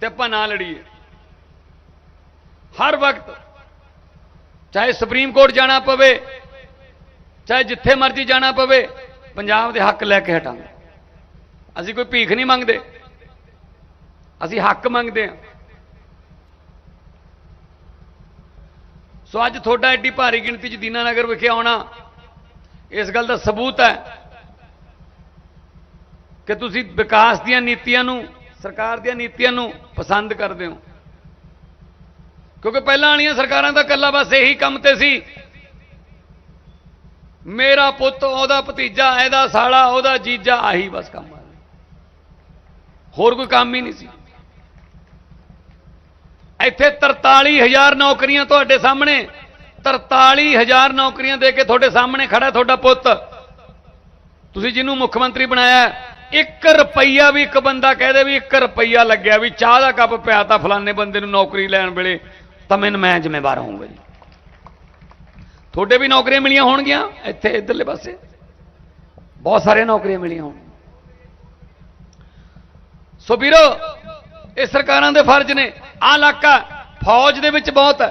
ਤੇ ਆਪਾਂ ਨਾ ਲੜੀਏ। ਹਰ ਵਕਤ ਚਾਹੇ ਸੁਪਰੀਮ ਕੋਰਟ ਜਾਣਾ ਪਵੇ, ਚਾਹੇ ਜਿੱਥੇ ਮਰਜ਼ੀ ਜਾਣਾ ਪਵੇ, ਪੰਜਾਬ ਦੇ ਹੱਕ ਲੈ ਕੇ ਹਟਾਂਗੇ। ਅਸੀਂ ਕੋਈ ਭੀਖ ਨਹੀਂ ਮੰਗਦੇ। ਅਸੀਂ ਹੱਕ ਮੰਗਦੇ ਹਾਂ। ਸੋ ਅੱਜ ਤੁਹਾਡਾ ਐਡੀ ਭਾਰੀ ਗਿਣਤੀ ਚ ਦੀਨਾਨਗਰ ਵਿਖੇ ਆਉਣਾ ਇਸ ਗੱਲ ਦਾ ਸਬੂਤ ਹੈ ਕਿ ਤੁਸੀਂ ਵਿਕਾਸ ਦੀਆਂ ਨੀਤੀਆਂ ਨੂੰ, ਸਰਕਾਰ ਦੀਆਂ ਨੀਤੀਆਂ ਨੂੰ ਪਸੰਦ ਕਰਦੇ ਹੋ। ਕਿਉਂਕਿ ਪਹਿਲਾਂ ਵਾਲੀਆਂ ਸਰਕਾਰਾਂ ਦਾ ਕੱਲਾ ਬਸ ਇਹੀ ਕੰਮ ਤੇ ਸੀ। ਮੇਰਾ ਪੁੱਤ, ਉਹਦਾ ਭਤੀਜਾ, ਇਹਦਾ ਸਾਲਾ, ਉਹਦਾ ਜੀਜਾ, ਆਹੀ ਬਸ ਕੰਮ ਹੋਰ ਕੋਈ ਕੰਮ ਹੀ ਨਹੀਂ ਸੀ। ਇੱਥੇ 43000 ਨੌਕਰੀਆਂ ਤੁਹਾਡੇ ਸਾਹਮਣੇ। 43000 ਨੌਕਰੀਆਂ ਦੇ ਕੇ ਤੁਹਾਡੇ ਸਾਹਮਣੇ ਖੜਾ ਤੁਹਾਡਾ ਪੁੱਤ। ਤੁਸੀਂ ਜਿਹਨੂੰ ਮੁੱਖ ਮੰਤਰੀ ਬਣਾਇਆ 1 ਰੁਪਈਆ ਵੀ ਇੱਕ ਬੰਦਾ ਕਹਦੇ ਵੀ 1 ਰੁਪਈਆ ਲੱਗਿਆ ਵੀ ਚਾਹ ਦਾ ਕੱਪ ਪਿਆ ਤਾਂ ਫਲਾਣੇ ਬੰਦੇ ਨੂੰ ਨੌਕਰੀ ਲੈਣ ਵੇਲੇ ਤਾਂ ਮੈਨੂੰ ਮੈਂ ਜ਼ਿੰਮੇਵਾਰ ਹੋਊਂਗਾ ਜੀ। ਤੁਹਾਡੇ ਵੀ ਨੌਕਰੀਆਂ ਮਿਲੀਆਂ ਹੋਣਗੀਆਂ ਇੱਥੇ ਇਧਰਲੇ ਪਾਸੇ। ਬਹੁਤ ਸਾਰੀਆਂ ਨੌਕਰੀਆਂ ਮਿਲੀਆਂ ਹੋਣ ਸੋ ਵੀਰੋ, ਇਹ ਸਰਕਾਰਾਂ ਦੇ ਫਰਜ਼ ਨੇ। ਆਹ ਇਲਾਕਾ ਫੌਜ ਦੇ ਵਿੱਚ ਬਹੁਤ ਹੈ।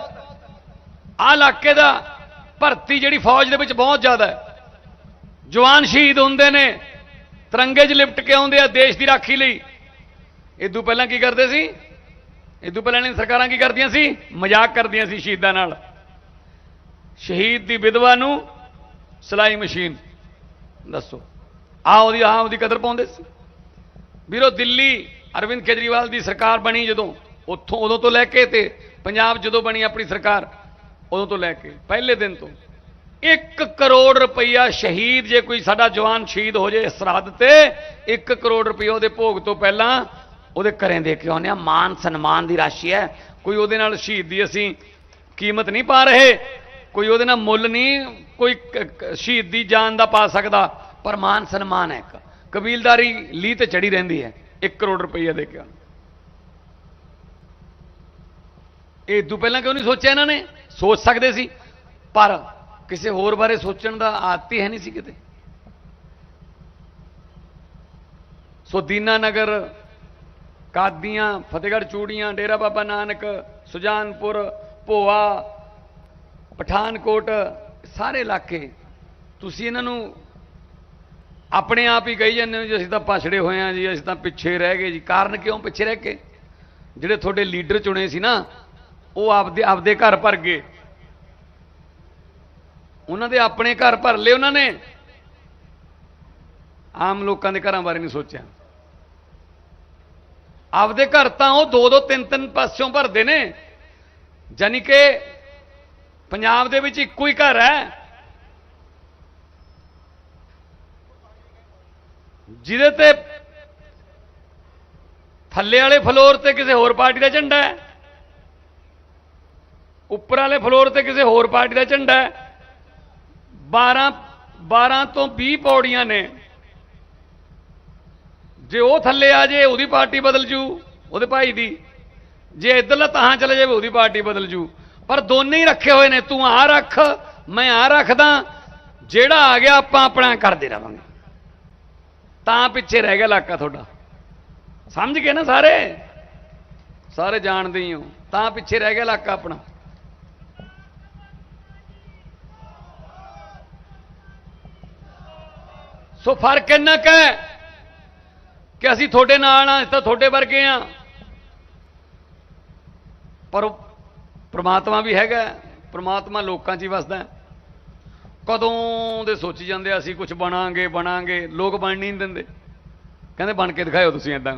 ਆਹ ਇਲਾਕੇ ਦਾ ਭਰਤੀ ਜਿਹੜੀ ਫੌਜ ਦੇ ਵਿੱਚ ਬਹੁਤ ਜ਼ਿਆਦਾ ਹੈ। ਜਵਾਨ ਸ਼ਹੀਦ ਹੁੰਦੇ ਨੇ, ਤਿਰੰਗੇ 'ਚ ਲਿਪਟ ਕੇ ਆਉਂਦੇ ਆ ਦੇਸ਼ ਦੀ ਰਾਖੀ ਲਈ। ਇਦੋਂ ਪਹਿਲਾਂ ਕੀ ਕਰਦੇ ਸੀ? ਇਦੋਂ ਪਹਿਲਾਂ ਨੇ ਸਰਕਾਰਾਂ ਕੀ ਕਰਦੀਆਂ ਸੀ? ਮਜ਼ਾਕ ਕਰਦੀਆਂ ਸੀ ਸ਼ਹੀਦਾਂ ਨਾਲ। ਸ਼ਹੀਦ ਦੀ ਵਿਧਵਾ ਨੂੰ ਸਲਾਈ ਮਸ਼ੀਨ। ਦੱਸੋ ਆ ਉਹਦੀ ਆ ਉਹਦੀ ਕਦਰ ਪਾਉਂਦੇ ਸੀ। ਵੀਰੋ, ਦਿੱਲੀ ਅਰਵਿੰਦ ਕੇਜਰੀਵਾਲ ਦੀ ਸਰਕਾਰ ਬਣੀ ਜਦੋਂ, ਉੱਥੋਂ, ਉਦੋਂ ਤੋਂ ਲੈ ਕੇ ਤੇ ਪੰਜਾਬ ਜਦੋਂ ਬਣੀ ਆਪਣੀ ਸਰਕਾਰ ਉਦੋਂ ਤੋਂ ਲੈ ਕੇ ਪਹਿਲੇ ਦਿਨ ਤੋਂ 1 ਕਰੋੜ ਰੁਪਈਆ ਸ਼ਹੀਦ ਜੇ ਕੋਈ ਸਾਡਾ ਜਵਾਨ ਸ਼ਹੀਦ ਹੋ ਜੇ ਸਰਹੱਦ ਤੇ 1 ਕਰੋੜ ਰੁਪਈਆ ਉਹਦੇ ਭੋਗ ਤੋਂ ਪਹਿਲਾਂ ਉਹਦੇ ਘਰੇ ਦੇ ਕੇ ਆਉਂਦੇ ਆ ਮਾਨ ਸਨਮਾਨ ਦੀ ਰਾਸ਼ੀ ਹੈ। ਕੋਈ ਉਹਦੇ ਨਾਲ ਸ਼ਹੀਦ ਦੀ ਅਸੀਂ ਕੀਮਤ ਨਹੀਂ ਪਾ ਰਹੇ। ਕੋਈ ਉਹਦੇ ਨਾਲ ਮੁੱਲ ਨਹੀਂ, ਕੋਈ ਸ਼ਹੀਦ ਦੀ ਜਾਨ ਦਾ ਪਾ ਸਕਦਾ। ਪਰ ਮਾਨ ਸਨਮਾਨ ਹੈ ਇੱਕ। ਕਬੀਲਦਾਰੀ ਲੀ ਤੇ ਚੜੀ ਰਹਿੰਦੀ ਹੈ। 1 ਕਰੋੜ ਰੁਪਈਆ ਦੇ ਕੇ ਆਉਣਾ। ਇਹ ਤੋਂ ਪਹਿਲਾਂ ਕਿਉਂ ਨਹੀਂ ਸੋਚਿਆ ਇਹਨਾਂ ਨੇ? ਸੋਚ ਸਕਦੇ ਸੀ, ਪਰ ਕਿਸੇ ਹੋਰ ਬਾਰੇ ਸੋਚਣ ਦਾ ਆਦਤ ਹੀ ਹੈ ਨਹੀਂ ਸੀ ਕਿਤੇ। ਸੋ ਦੀਨਾਨਗਰ, ਕਾਦੀਆਂ, ਫਤਿਹਗੜ੍ਹ ਚੂੜੀਆਂ, ਡੇਰਾ ਬਾਬਾ ਨਾਨਕ, ਸੁਜਾਨਪੁਰ, ਭੋਆ, ਪਠਾਨਕੋਟ, ਸਾਰੇ ਇਲਾਕੇ, ਤੁਸੀਂ ਇਹਨਾਂ ਨੂੰ ਆਪਣੇ ਆਪ ਹੀ ਕਹੀ ਜਾਂਦੇ ਹੋ ਜੀ, ਅਸੀਂ ਤਾਂ ਪਛੜੇ ਹੋਏ ਹਾਂ ਜੀ, ਅਸੀਂ ਤਾਂ ਪਿੱਛੇ ਰਹਿ ਗਏ ਜੀ। ਕਾਰਨ ਕਿਉਂ ਪਿੱਛੇ ਰਹਿ ਕੇ? ਜਿਹੜੇ ਤੁਹਾਡੇ ਲੀਡਰ ਚੁਣੇ ਸੀ ਨਾ, ਉਹ ਆਪਦੇ ਆਪਦੇ ਘਰ ਭਰ ਗਏ। ਉਹਨਾਂ ਦੇ ਆਪਣੇ ਘਰ ਭਰ ਲਏ ਉਹਨਾਂ ਨੇ। ਆਮ ਲੋਕਾਂ ਦੇ ਘਰਾਂ ਬਾਰੇ ਨਹੀਂ ਸੋਚਿਆ। ਆਪਦੇ ਘਰ ਤਾਂ ਉਹ ਦੋ ਦੋ ਤਿੰਨ ਤਿੰਨ ਪਾਸਿਓਂ ਭਰਦੇ ਨੇ। ਜਾਨੀ ਕਿ ਪੰਜਾਬ ਦੇ ਵਿੱਚ ਇੱਕੋ ਹੀ ਘਰ ਹੈ। ਜਿਹਦੇ ਤੇ ਥੱਲੇ ਵਾਲੇ ਫਲੋਰ ਤੇ ਕਿਸੇ ਹੋਰ ਪਾਰਟੀ ਦਾ ਝੰਡਾ ਹੈ। ਉੱਪਰ ਵਾਲੇ ਫਲੋਰ ਤੇ ਕਿਸੇ ਹੋਰ ਪਾਰਟੀ ਦਾ ਝੰਡਾ ਹੈ। 12 12 ਤੋਂ 20 ਪੌੜੀਆਂ ਨੇ। ਜੇ ਉਹ ਥੱਲੇ ਆ ਜੇ, ਉਹਦੀ ਪਾਰਟੀ ਬਦਲ ਜੂ, ਉਹਦੇ ਭਾਈ ਦੀ। ਜੇ ਇੱਧਰਲਾ ਤਾਂ ਚਲੇ ਜਾਵੇ, ਉਹਦੀ ਪਾਰਟੀ ਬਦਲ ਜੂ। ਪਰ ਦੋਨੇ ਹੀ ਰੱਖੇ ਹੋਏ ਨੇ, ਤੂੰ ਆ ਰੱਖ, ਮੈਂ ਆ ਰੱਖਦਾ। ਜਿਹੜਾ ਆ ਗਿਆ, ਆਪਾਂ ਆਪਣਾ ਕਰਦੇ ਰਵਾਂਗੇ। ਤਾਂ ਪਿੱਛੇ ਰਹਿ ਗਿਆ ਇਲਾਕਾ ਤੁਹਾਡਾ। ਸਮਝ ਗਏ ਨਾ ਸਾਰੇ? ਸਾਰੇ ਜਾਣਦੇ ਹੀ ਹੋ। ਤਾਂ ਪਿੱਛੇ ਰਹਿ ਗਿਆ ਇਲਾਕਾ ਆਪਣਾ। ਸੋ ਫ਼ਰਕ ਇੰਨਾ ਕੁ ਹੈ ਕਿ ਅਸੀਂ ਤੁਹਾਡੇ ਨਾਲ ਆ ਅਸੀਂ ਤਾਂ ਤੁਹਾਡੇ ਵਰਗੇ ਆ ਪਰ ਉਹ ਪ੍ਰਮਾਤਮਾ ਵੀ ਹੈਗਾ ਪ੍ਰਮਾਤਮਾ ਲੋਕਾਂ 'ਚ ਹੀ ਵਸਦਾ ਕਦੋਂ ਦੇ ਸੋਚੀ ਜਾਂਦੇ ਅਸੀਂ ਕੁਝ ਬਣਾਂਗੇ ਬਣਾਂਗੇ, ਲੋਕ ਬਣ ਨਹੀਂ ਦਿੰਦੇ। ਕਹਿੰਦੇ ਬਣ ਕੇ ਦਿਖਾਇਓ ਤੁਸੀਂ ਇਦਾਂ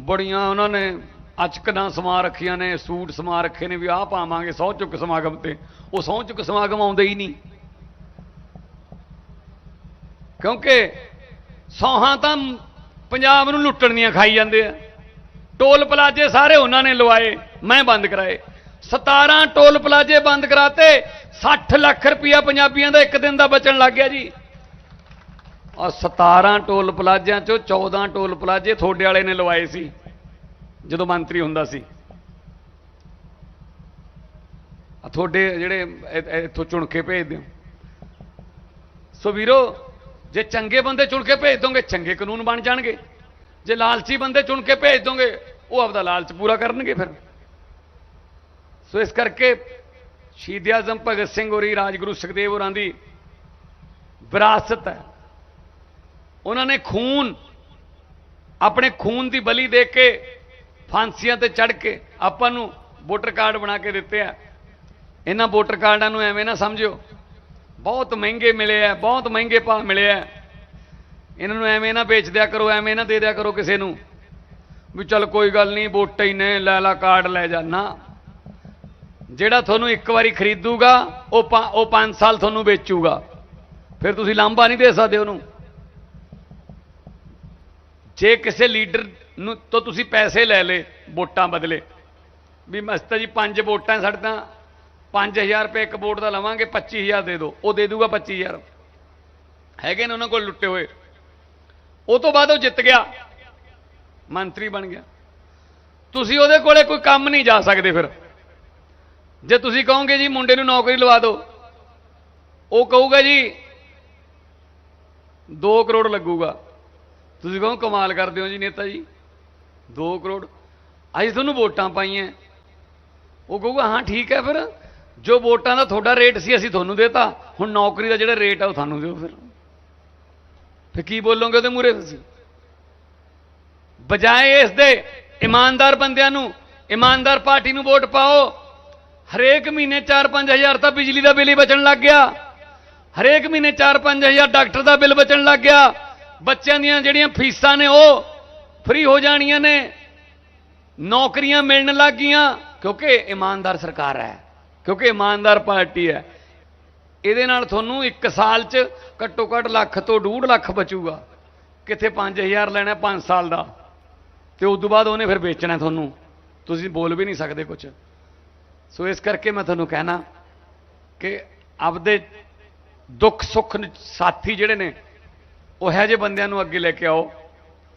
ਬੜੀਆਂ ਉਹਨਾਂ ਨੇ ਅਚਕਦਾਂ ਸਮਾ ਰੱਖੀਆਂ ਨੇ, ਸੂਟ ਸਮਾ ਰੱਖੇ ਨੇ ਵੀ ਆਹ ਪਾਵਾਂਗੇ, ਸਹੁੰ ਚੁੱਕ ਸਮਾਗਮ ਤੇ। ਉਹ ਸਹੁੰ ਚੁੱਕ ਸਮਾਗਮ ਆਉਂਦੇ ਹੀ ਨਹੀਂ। ਕਿਉਂਕਿ ਸੌਹਾਂ ਤਾਂ ਪੰਜਾਬ ਨੂੰ ਲੁੱਟਣ ਦੀਆਂ ਖਾਈ ਜਾਂਦੇ ਆ। ਟੋਲ ਪਲਾਜੇ ਸਾਰੇ ਉਹਨਾਂ ਨੇ ਲਵਾਏ, ਮੈਂ ਬੰਦ ਕਰਾਏ। 17 ਟੋਲ ਪਲਾਜੇ ਬੰਦ ਕਰਾਤੇ 60 ਲੱਖ ਰੁਪਇਆ ਪੰਜਾਬੀਆਂ ਦਾ ਇੱਕ ਦਿਨ ਦਾ ਬਚਣ ਲੱਗ ਗਿਆ ਜੀ। ਔਰ 17 ਟੋਲ ਪਲਾਜਿਆਂ ਚੋਂ 14 ਟੋਲ ਪਲਾਜੇ ਤੁਹਾਡੇ ਵਾਲੇ ਨੇ ਲਵਾਏ ਸੀ, ਜਦੋਂ ਮੰਤਰੀ ਹੁੰਦਾ ਸੀ। ਤੁਹਾਡੇ ਜਿਹੜੇ ਇੱਥੋਂ ਚੁਣ ਕੇ ਭੇਜਦੇ ਹੋ। ਸੋ ਵੀਰੋ ਜੇ ਚੰਗੇ ਬੰਦੇ ਚੁਣ ਕੇ ਭੇਜ ਦੋਗੇ, ਚੰਗੇ ਕਾਨੂੰਨ ਬਣ ਜਾਣਗੇ। ਜੇ ਲਾਲਚੀ ਬੰਦੇ ਚੁਣ ਕੇ ਭੇਜ ਦੋਗੇ, ਉਹ ਆਪਦਾ ਲਾਲਚ ਪੂਰਾ ਕਰਨਗੇ ਫਿਰ। ਸੋ ਇਸ ਕਰਕੇ ਸ਼ਹੀਦ ਆਜ਼ਮ ਭਗਤ ਸਿੰਘ ਹੋਰੀ, ਰਾਜਗੁਰੂ ਸੁਖਦੇਵ ਹੋਰਾਂ ਦੀ ਵਿਰਾਸਤ ਹੈ। ਉਹਨਾਂ ਨੇ ਖੂਨ, ਆਪਣੇ ਖੂਨ ਦੀ ਬਲੀ ਦੇ ਕੇ ਫਾਂਸੀਆਂ ਤੇ ਚੜ ਕੇ ਆਪਾਂ ਨੂੰ ਵੋਟਰ ਕਾਰਡ ਬਣਾ ਕੇ ਦਿੱਤੇ ਆ। ਇਹਨਾਂ ਵੋਟਰ ਕਾਰਡਾਂ ਨੂੰ ਐਵੇਂ ਨਾ ਸਮਝਿਓ ਬਹੁਤ ਮਹਿੰਗੇ ਮਿਲੇ ਆ ਬਹੁਤ ਮਹਿੰਗੇ ਭਾਅ ਮਿਲੇ ਆ ਇਹਨਾਂ ਨੂੰ ਐਵੇਂ ਨਾ ਵੇਚ ਦਿਆ ਕਰੋ ਐਵੇਂ ਨਾ ਦੇ ਦਿਆ ਕਰੋ ਕਿਸੇ ਨੂੰ। ਵੀ ਚੱਲ ਕੋਈ ਗੱਲ ਨਹੀਂ ਵੋਟਾਂ ਹੀ ਨੇ ਲੈ ਲਾ ਕਾਰਡ ਲੈ ਜਾ। ਨਾ। ਜਿਹੜਾ ਤੁਹਾਨੂੰ ਇੱਕ ਵਾਰੀ ਖਰੀਦੂਗਾ ਉਹ ਪੰ- ਉਹ 5 ਸਾਲ ਤੁਹਾਨੂੰ ਵੇਚੂਗਾ। ਫਿਰ ਤੁਸੀਂ ਲਾਂਭਾ ਨਹੀਂ ਦੇ ਸਕਦੇ ਉਹਨੂੰ। ਜੇ ਕਿਸੇ ਲੀਡਰ ਨੂੰ ਤੋਂ ਤੁਸੀਂ ਪੈਸੇ ਲੈ ਲੇ ਵੋਟਾਂ ਬਦਲੇ। ਵੀ ਮਸਤਾ ਜੀ ਪੰਜ ਵੋਟਾਂ ਹੈ, ਸਾਡੇ ਤਾਂ 5000 ਰੁਪਏ ਇੱਕ ਵੋਟ ਦਾ ਲਵਾਂਗੇ 25000 ਦੇ ਦਿਓ। ਉਹ ਦੇ ਦੂਗਾ 25000 ਹੈਗੇ ਨੇ ਉਹਨਾਂ ਕੋਲ ਲੁੱਟੇ ਹੋਏ। ਉਹ ਤੋਂ ਬਾਅਦ ਉਹ ਜਿੱਤ ਗਿਆ। ਮੰਤਰੀ ਬਣ ਗਿਆ। ਤੁਸੀਂ ਉਹਦੇ ਕੋਲੇ ਕੋਈ ਕੰਮ ਨਹੀਂ ਜਾ ਸਕਦੇ ਫਿਰ। ਜੇ ਤੁਸੀਂ ਕਹੋਗੇ ਜੀ ਮੁੰਡੇ ਨੂੰ ਨੌਕਰੀ ਲਵਾ ਦਿਓ, ਉਹ ਕਹੂਗਾ ਜੀ 2 ਕਰੋੜ ਲੱਗੂਗਾ। ਤੁਸੀਂ ਕਹੋ ਕਮਾਲ ਕਰਦੇ ਹੋ ਜੀ ਨੇਤਾ ਜੀ। 2 ਕਰੋੜ। ਅਸੀਂ ਤੁਹਾਨੂੰ ਵੋਟਾਂ ਪਾਈਆਂ। ਉਹ ਕਹੂਗਾ, ਹਾਂ, ਠੀਕ ਹੈ ਫਿਰ। ਜੋ ਵੋਟਾਂ ਦਾ ਤੁਹਾਡਾ ਰੇਟ ਸੀ, ਅਸੀਂ ਤੁਹਾਨੂੰ ਦੇਤਾ। ਹੁਣ ਨੌਕਰੀ ਦਾ ਜਿਹੜਾ ਰੇਟ ਆ, ਉਹ ਤੁਹਾਨੂੰ ਦਿਓ ਫਿਰ। ਫਿਰ ਕੀ ਬੋਲੋਗੇ ਉਹਦੇ ਮੂਰੇ ਤੁਸੀਂ? ਬਜਾਏ ਇਸ ਦੇ ਇਮਾਨਦਾਰ ਬੰਦਿਆਂ ਨੂੰ, ਇਮਾਨਦਾਰ ਪਾਰਟੀ ਨੂੰ ਵੋਟ ਪਾਓ। ਹਰੇਕ ਮਹੀਨੇ 4-5000 ਤਾਂ ਬਿਜਲੀ ਦਾ ਬਿੱਲ ਹੀ ਬਚਣ ਲੱਗ ਗਿਆ। ਹਰੇਕ ਮਹੀਨੇ 4-5000 ਡਾਕਟਰ ਦਾ ਬਿੱਲ ਬਚਣ ਲੱਗ ਗਿਆ। ਬੱਚਿਆਂ ਦੀਆਂ ਜਿਹੜੀਆਂ ਫੀਸਾਂ ਨੇ, ਉਹ ਫ੍ਰੀ ਹੋ ਜਾਣੀਆਂ ਨੇ। ਨੌਕਰੀਆਂ ਮਿਲਣ ਲੱਗ ਗਈਆਂ, ਕਿਉਂਕਿ ਇਮਾਨਦਾਰ ਸਰਕਾਰ ਹੈ। ਕਿਉਂਕਿ ਇਮਾਨਦਾਰ ਪਾਰਟੀ ਹੈ। ਇਹਦੇ ਨਾਲ ਤੁਹਾਨੂੰ 1 ਸਾਲ 'ਚ ਘੱਟੋ ਘੱਟ ਲੱਖ ਤੋਂ 2.5 ਲੱਖ ਬਚੂਗਾ। ਕਿੱਥੇ 5000 ਲੈਣਾ 5 ਸਾਲ ਦਾ। ਤੇ ਉਸ ਤੋਂ ਬਾਅਦ ਉਹਨੇ ਫਿਰ ਵੇਚਣਾ ਤੁਹਾਨੂੰ। ਤੁਸੀਂ ਬੋਲ ਵੀ ਨਹੀਂ ਸਕਦੇ ਕੁਝ ਸੋ ਇਸ ਕਰਕੇ ਮੈਂ ਤੁਹਾਨੂੰ ਕਹਿਣਾ ਕਿ ਆਪਦੇ ਦੁੱਖ ਸੁੱਖ ਸਾਥੀ ਜਿਹੜੇ ਨੇ, ਉਹ ਇਹੋ ਜਿਹੇ ਬੰਦਿਆਂ ਨੂੰ ਅੱਗੇ ਲੈ ਕੇ ਆਓ,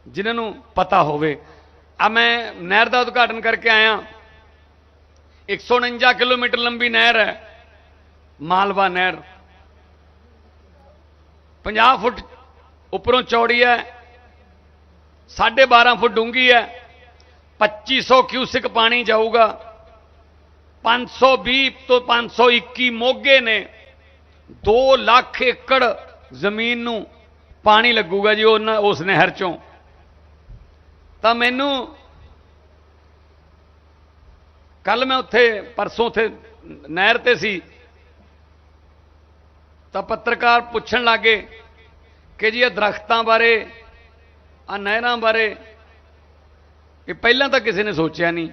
ਜਿਨ੍ਹਾਂ ਨੂੰ ਪਤਾ ਹੋਵੇ। ਆ ਮੈਂ ਨਹਿਰ ਦਾ ਉਦਘਾਟਨ ਕਰਕੇ ਆਇਆ। 149 ਕਿਲੋਮੀਟਰ ਲੰਬੀ ਨਹਿਰ ਹੈ, ਮਾਲਵਾ ਨਹਿਰ। 50 ਫੁੱਟ ਉੱਪਰੋਂ ਚੌੜੀ ਹੈ 12.5 ਫੁੱਟ ਡੂੰਘੀ ਹੈ 2500 ਕਿਊਸਿਕ ਪਾਣੀ ਜਾਊਗਾ 520 ਤੋਂ 521 ਮੋਗੇ ਨੇ 2 ਲੱਖ ਏਕੜ ਜ਼ਮੀਨ ਨੂੰ ਪਾਣੀ ਲੱਗੂਗਾ ਜੀ ਉਹਨਾਂ ਉਸ ਨਹਿਰ ਚੋਂ। ਤਾਂ ਮੈਨੂੰ ਕੱਲ ਮੈਂ ਉੱਥੇ, ਪਰਸੋਂ ਉੱਥੇ ਨਹਿਰ ਤੇ ਸੀ। ਤਾਂ ਪੱਤਰਕਾਰ ਪੁੱਛਣ ਲੱਗੇ ਕਿ ਜੀ, ਇਹ ਦਰਖਤਾਂ ਬਾਰੇ ਆ ਨਹਿਰਾਂ ਬਾਰੇ ਇਹ ਪਹਿਲਾਂ ਤਾਂ ਕਿਸੇ ਨੇ ਸੋਚਿਆ ਨਹੀਂ।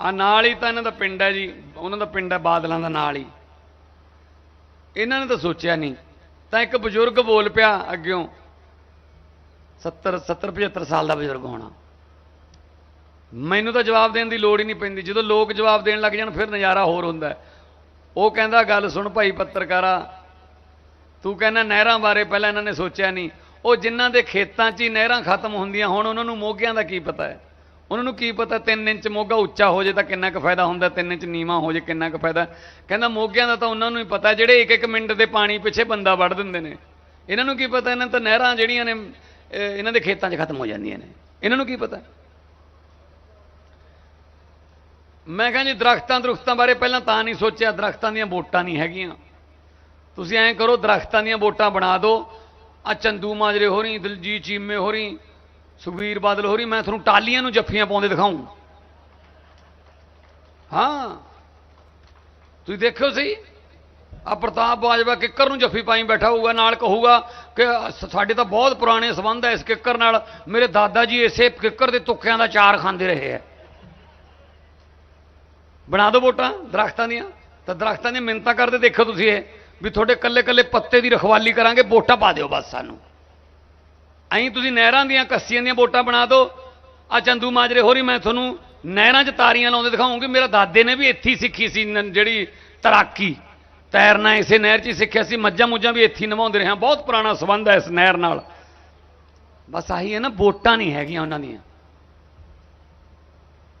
ਆ ਨਾਲ ਹੀ ਤਾਂ ਇਹਨਾਂ ਦਾ ਪਿੰਡ ਹੈ ਜੀ, ਉਹਨਾਂ ਦਾ ਪਿੰਡ ਹੈ ਬਾਦਲਾਂ ਦਾ ਨਾਲ ਹੀ। ਇਹਨਾਂ ਨੇ ਤਾਂ ਸੋਚਿਆ ਨਹੀਂ। ਤਾਂ ਇੱਕ ਬਜ਼ੁਰਗ ਬੋਲ ਪਿਆ ਅੱਗਿਓਂ 70 70 75 ਸਾਲ ਦਾ ਬਜ਼ੁਰਗ ਹੋਣਾ। ਮੈਨੂੰ ਤਾਂ ਜਵਾਬ ਦੇਣ ਦੀ ਲੋੜ ਹੀ ਨਹੀਂ ਪੈਂਦੀ। ਜਦੋਂ ਲੋਕ ਜਵਾਬ ਦੇਣ ਲੱਗ ਜਾਣ, ਫਿਰ ਨਜ਼ਾਰਾ ਹੋਰ ਹੁੰਦਾ ਉਹ ਕਹਿੰਦਾ, ਗੱਲ ਸੁਣ ਭਾਈ ਪੱਤਰਕਾਰਾ, ਤੂੰ ਕਹਿੰਦਾ ਨਹਿਰਾਂ ਬਾਰੇ ਪਹਿਲਾਂ ਇਹਨਾਂ ਨੇ ਸੋਚਿਆ ਨਹੀਂ। ਉਹ ਜਿਨ੍ਹਾਂ ਦੇ ਖੇਤਾਂ 'ਚ ਹੀ ਨਹਿਰਾਂ ਖਤਮ ਹੁੰਦੀਆਂ ਹੁਣ, ਉਹਨਾਂ ਨੂੰ ਮੋਗਿਆਂ ਦਾ ਕੀ ਪਤਾ ਹੈ? ਉਹਨਾਂ ਨੂੰ ਕੀ ਪਤਾ 3 ਇੰਚ ਮੋਗਾ ਉੱਚਾ ਹੋ ਜੇ ਤਾਂ ਕਿੰਨਾ ਕੁ ਫਾਇਦਾ ਹੁੰਦਾ 3 ਇੰਚ ਨੀਵਾ ਹੋ ਜੇ ਕਿੰਨਾ ਕੁ ਫਾਇਦਾ? ਕਹਿੰਦਾ ਮੋਗਿਆਂ ਦਾ ਤਾਂ ਉਹਨਾਂ ਨੂੰ ਹੀ ਪਤਾ, ਜਿਹੜੇ ਇੱਕ ਇੱਕ ਮਿੰਟ ਦੇ ਪਾਣੀ ਪਿੱਛੇ ਬੰਦਾ ਵੜ ਦਿੰਦੇ ਨੇ। ਇਹਨਾਂ ਨੂੰ ਕੀ ਪਤਾ, ਇਹਨਾਂ ਤਾਂ ਨਹਿਰਾਂ ਜਿਹੜੀਆਂ ਨੇ ਇਹਨਾਂ ਦੇ ਖੇਤਾਂ 'ਚ ਖਤਮ ਹੋ ਜਾਂਦੀਆਂ ਨੇ। ਇਹਨਾਂ ਨੂੰ ਕੀ ਪਤਾ? ਮੈਂ ਕਹਿੰਦਾ ਜੀ, ਦਰਖਤਾਂ ਦਰਖਤਾਂ ਬਾਰੇ ਪਹਿਲਾਂ ਤਾਂ ਨਹੀਂ ਸੋਚਿਆ, ਦਰਖਤਾਂ ਦੀਆਂ ਵੋਟਾਂ ਨਹੀਂ ਹੈਗੀਆਂ। ਤੁਸੀਂ ਐਂ ਕਰੋ, ਦਰਖਤਾਂ ਦੀਆਂ ਵੋਟਾਂ ਬਣਾ ਦਿਓ ਆ ਚੰਦੂ ਮਾਜਰੇ ਹੋ ਰਹੀ, ਦਿਲਜੀਤ ਚੀਮੇ ਹੋ ਰਹੀ, ਸੁਖਬੀਰ ਬਾਦਲ ਹੋ ਰਹੀ, ਮੈਂ ਤੁਹਾਨੂੰ ਟਾਲੀਆਂ ਨੂੰ ਜੱਫੀਆਂ ਪਾਉਂਦੇ ਦਿਖਾਉਂ ਹਾਂ। ਤੁਸੀਂ ਦੇਖਿਓ ਸਹੀ ਆ ਪ੍ਰਤਾਪ ਬਾਜਵਾ ਕਿੱਕਰ ਨੂੰ ਜੱਫੀ ਪਾਈ ਬੈਠਾ ਹੋਊਗਾ, ਨਾਲ ਕਹੂਗਾ ਕਿ ਸਾਡੇ ਤਾਂ ਬਹੁਤ ਪੁਰਾਣੇ ਸਬੰਧ ਹੈ ਇਸ ਕਿੱਕਰ ਨਾਲ। ਮੇਰੇ ਦਾਦਾ ਜੀ ਇਸੇ ਕਿੱਕਰ ਦੇ ਤੁੱਕਿਆਂ ਦਾ ਚਾਰ ਖਾਂਦੇ ਰਹੇ ਹੈ ਬਣਾ ਦਿਓ ਵੋਟਾਂ, ਦਰਖਤਾਂ ਦੀਆਂ। ਤਾਂ ਦਰਖਤਾਂ ਦੀਆਂ ਮਿੰਨਤਾਂ ਕਰਦੇ ਦੇਖੋ ਤੁਸੀਂ ਇਹ, ਵੀ ਤੁਹਾਡੇ ਕੱਲੇ ਕੱਲੇ ਪੱਤੇ ਦੀ ਰਖਵਾਲੀ ਕਰਾਂਗੇ, ਵੋਟਾਂ ਪਾ ਦਿਓ ਬਸ ਸਾਨੂੰ। ਐਂ ਤੁਸੀਂ ਨਹਿਰਾਂ ਦੀਆਂ, ਕੱਸੀਆਂ ਦੀਆਂ ਵੋਟਾਂ ਬਣਾ ਦਿਓ ਆ ਚੰਦੂ ਮਾਜਰੇ, ਹੋਰੀ ਮੈਂ ਤੁਹਾਨੂੰ ਨਹਿਰਾਂ 'ਚ ਤਾਰੀਆਂ ਲਾਉਂਦੇ ਦਿਖਾਉਂਗੀ। ਮੇਰਾ ਦਾਦੇ ਨੇ ਵੀ ਇੱਥੇ ਹੀ ਸਿੱਖੀ ਸੀ ਜਿਹੜੀ ਤੈਰਾਕੀ। ਤੈਰਨਾ ਇਸੇ ਨਹਿਰ 'ਚ ਹੀ ਸਿੱਖਿਆ ਸੀ ਮੱਝਾਂ ਮੁੱਝਾਂ ਵੀ ਇੱਥੇ ਹੀ ਨਵਾਉਂਦੇ ਰਹੇ ਬਹੁਤ ਪੁਰਾਣਾ ਸੰਬੰਧ ਹੈ ਇਸ ਨਹਿਰ ਨਾਲ। ਬਸ ਆਹੀ ਹੈ ਨਾ, ਵੋਟਾਂ ਨਹੀਂ ਹੈਗੀਆਂ ਉਹਨਾਂ ਦੀਆਂ।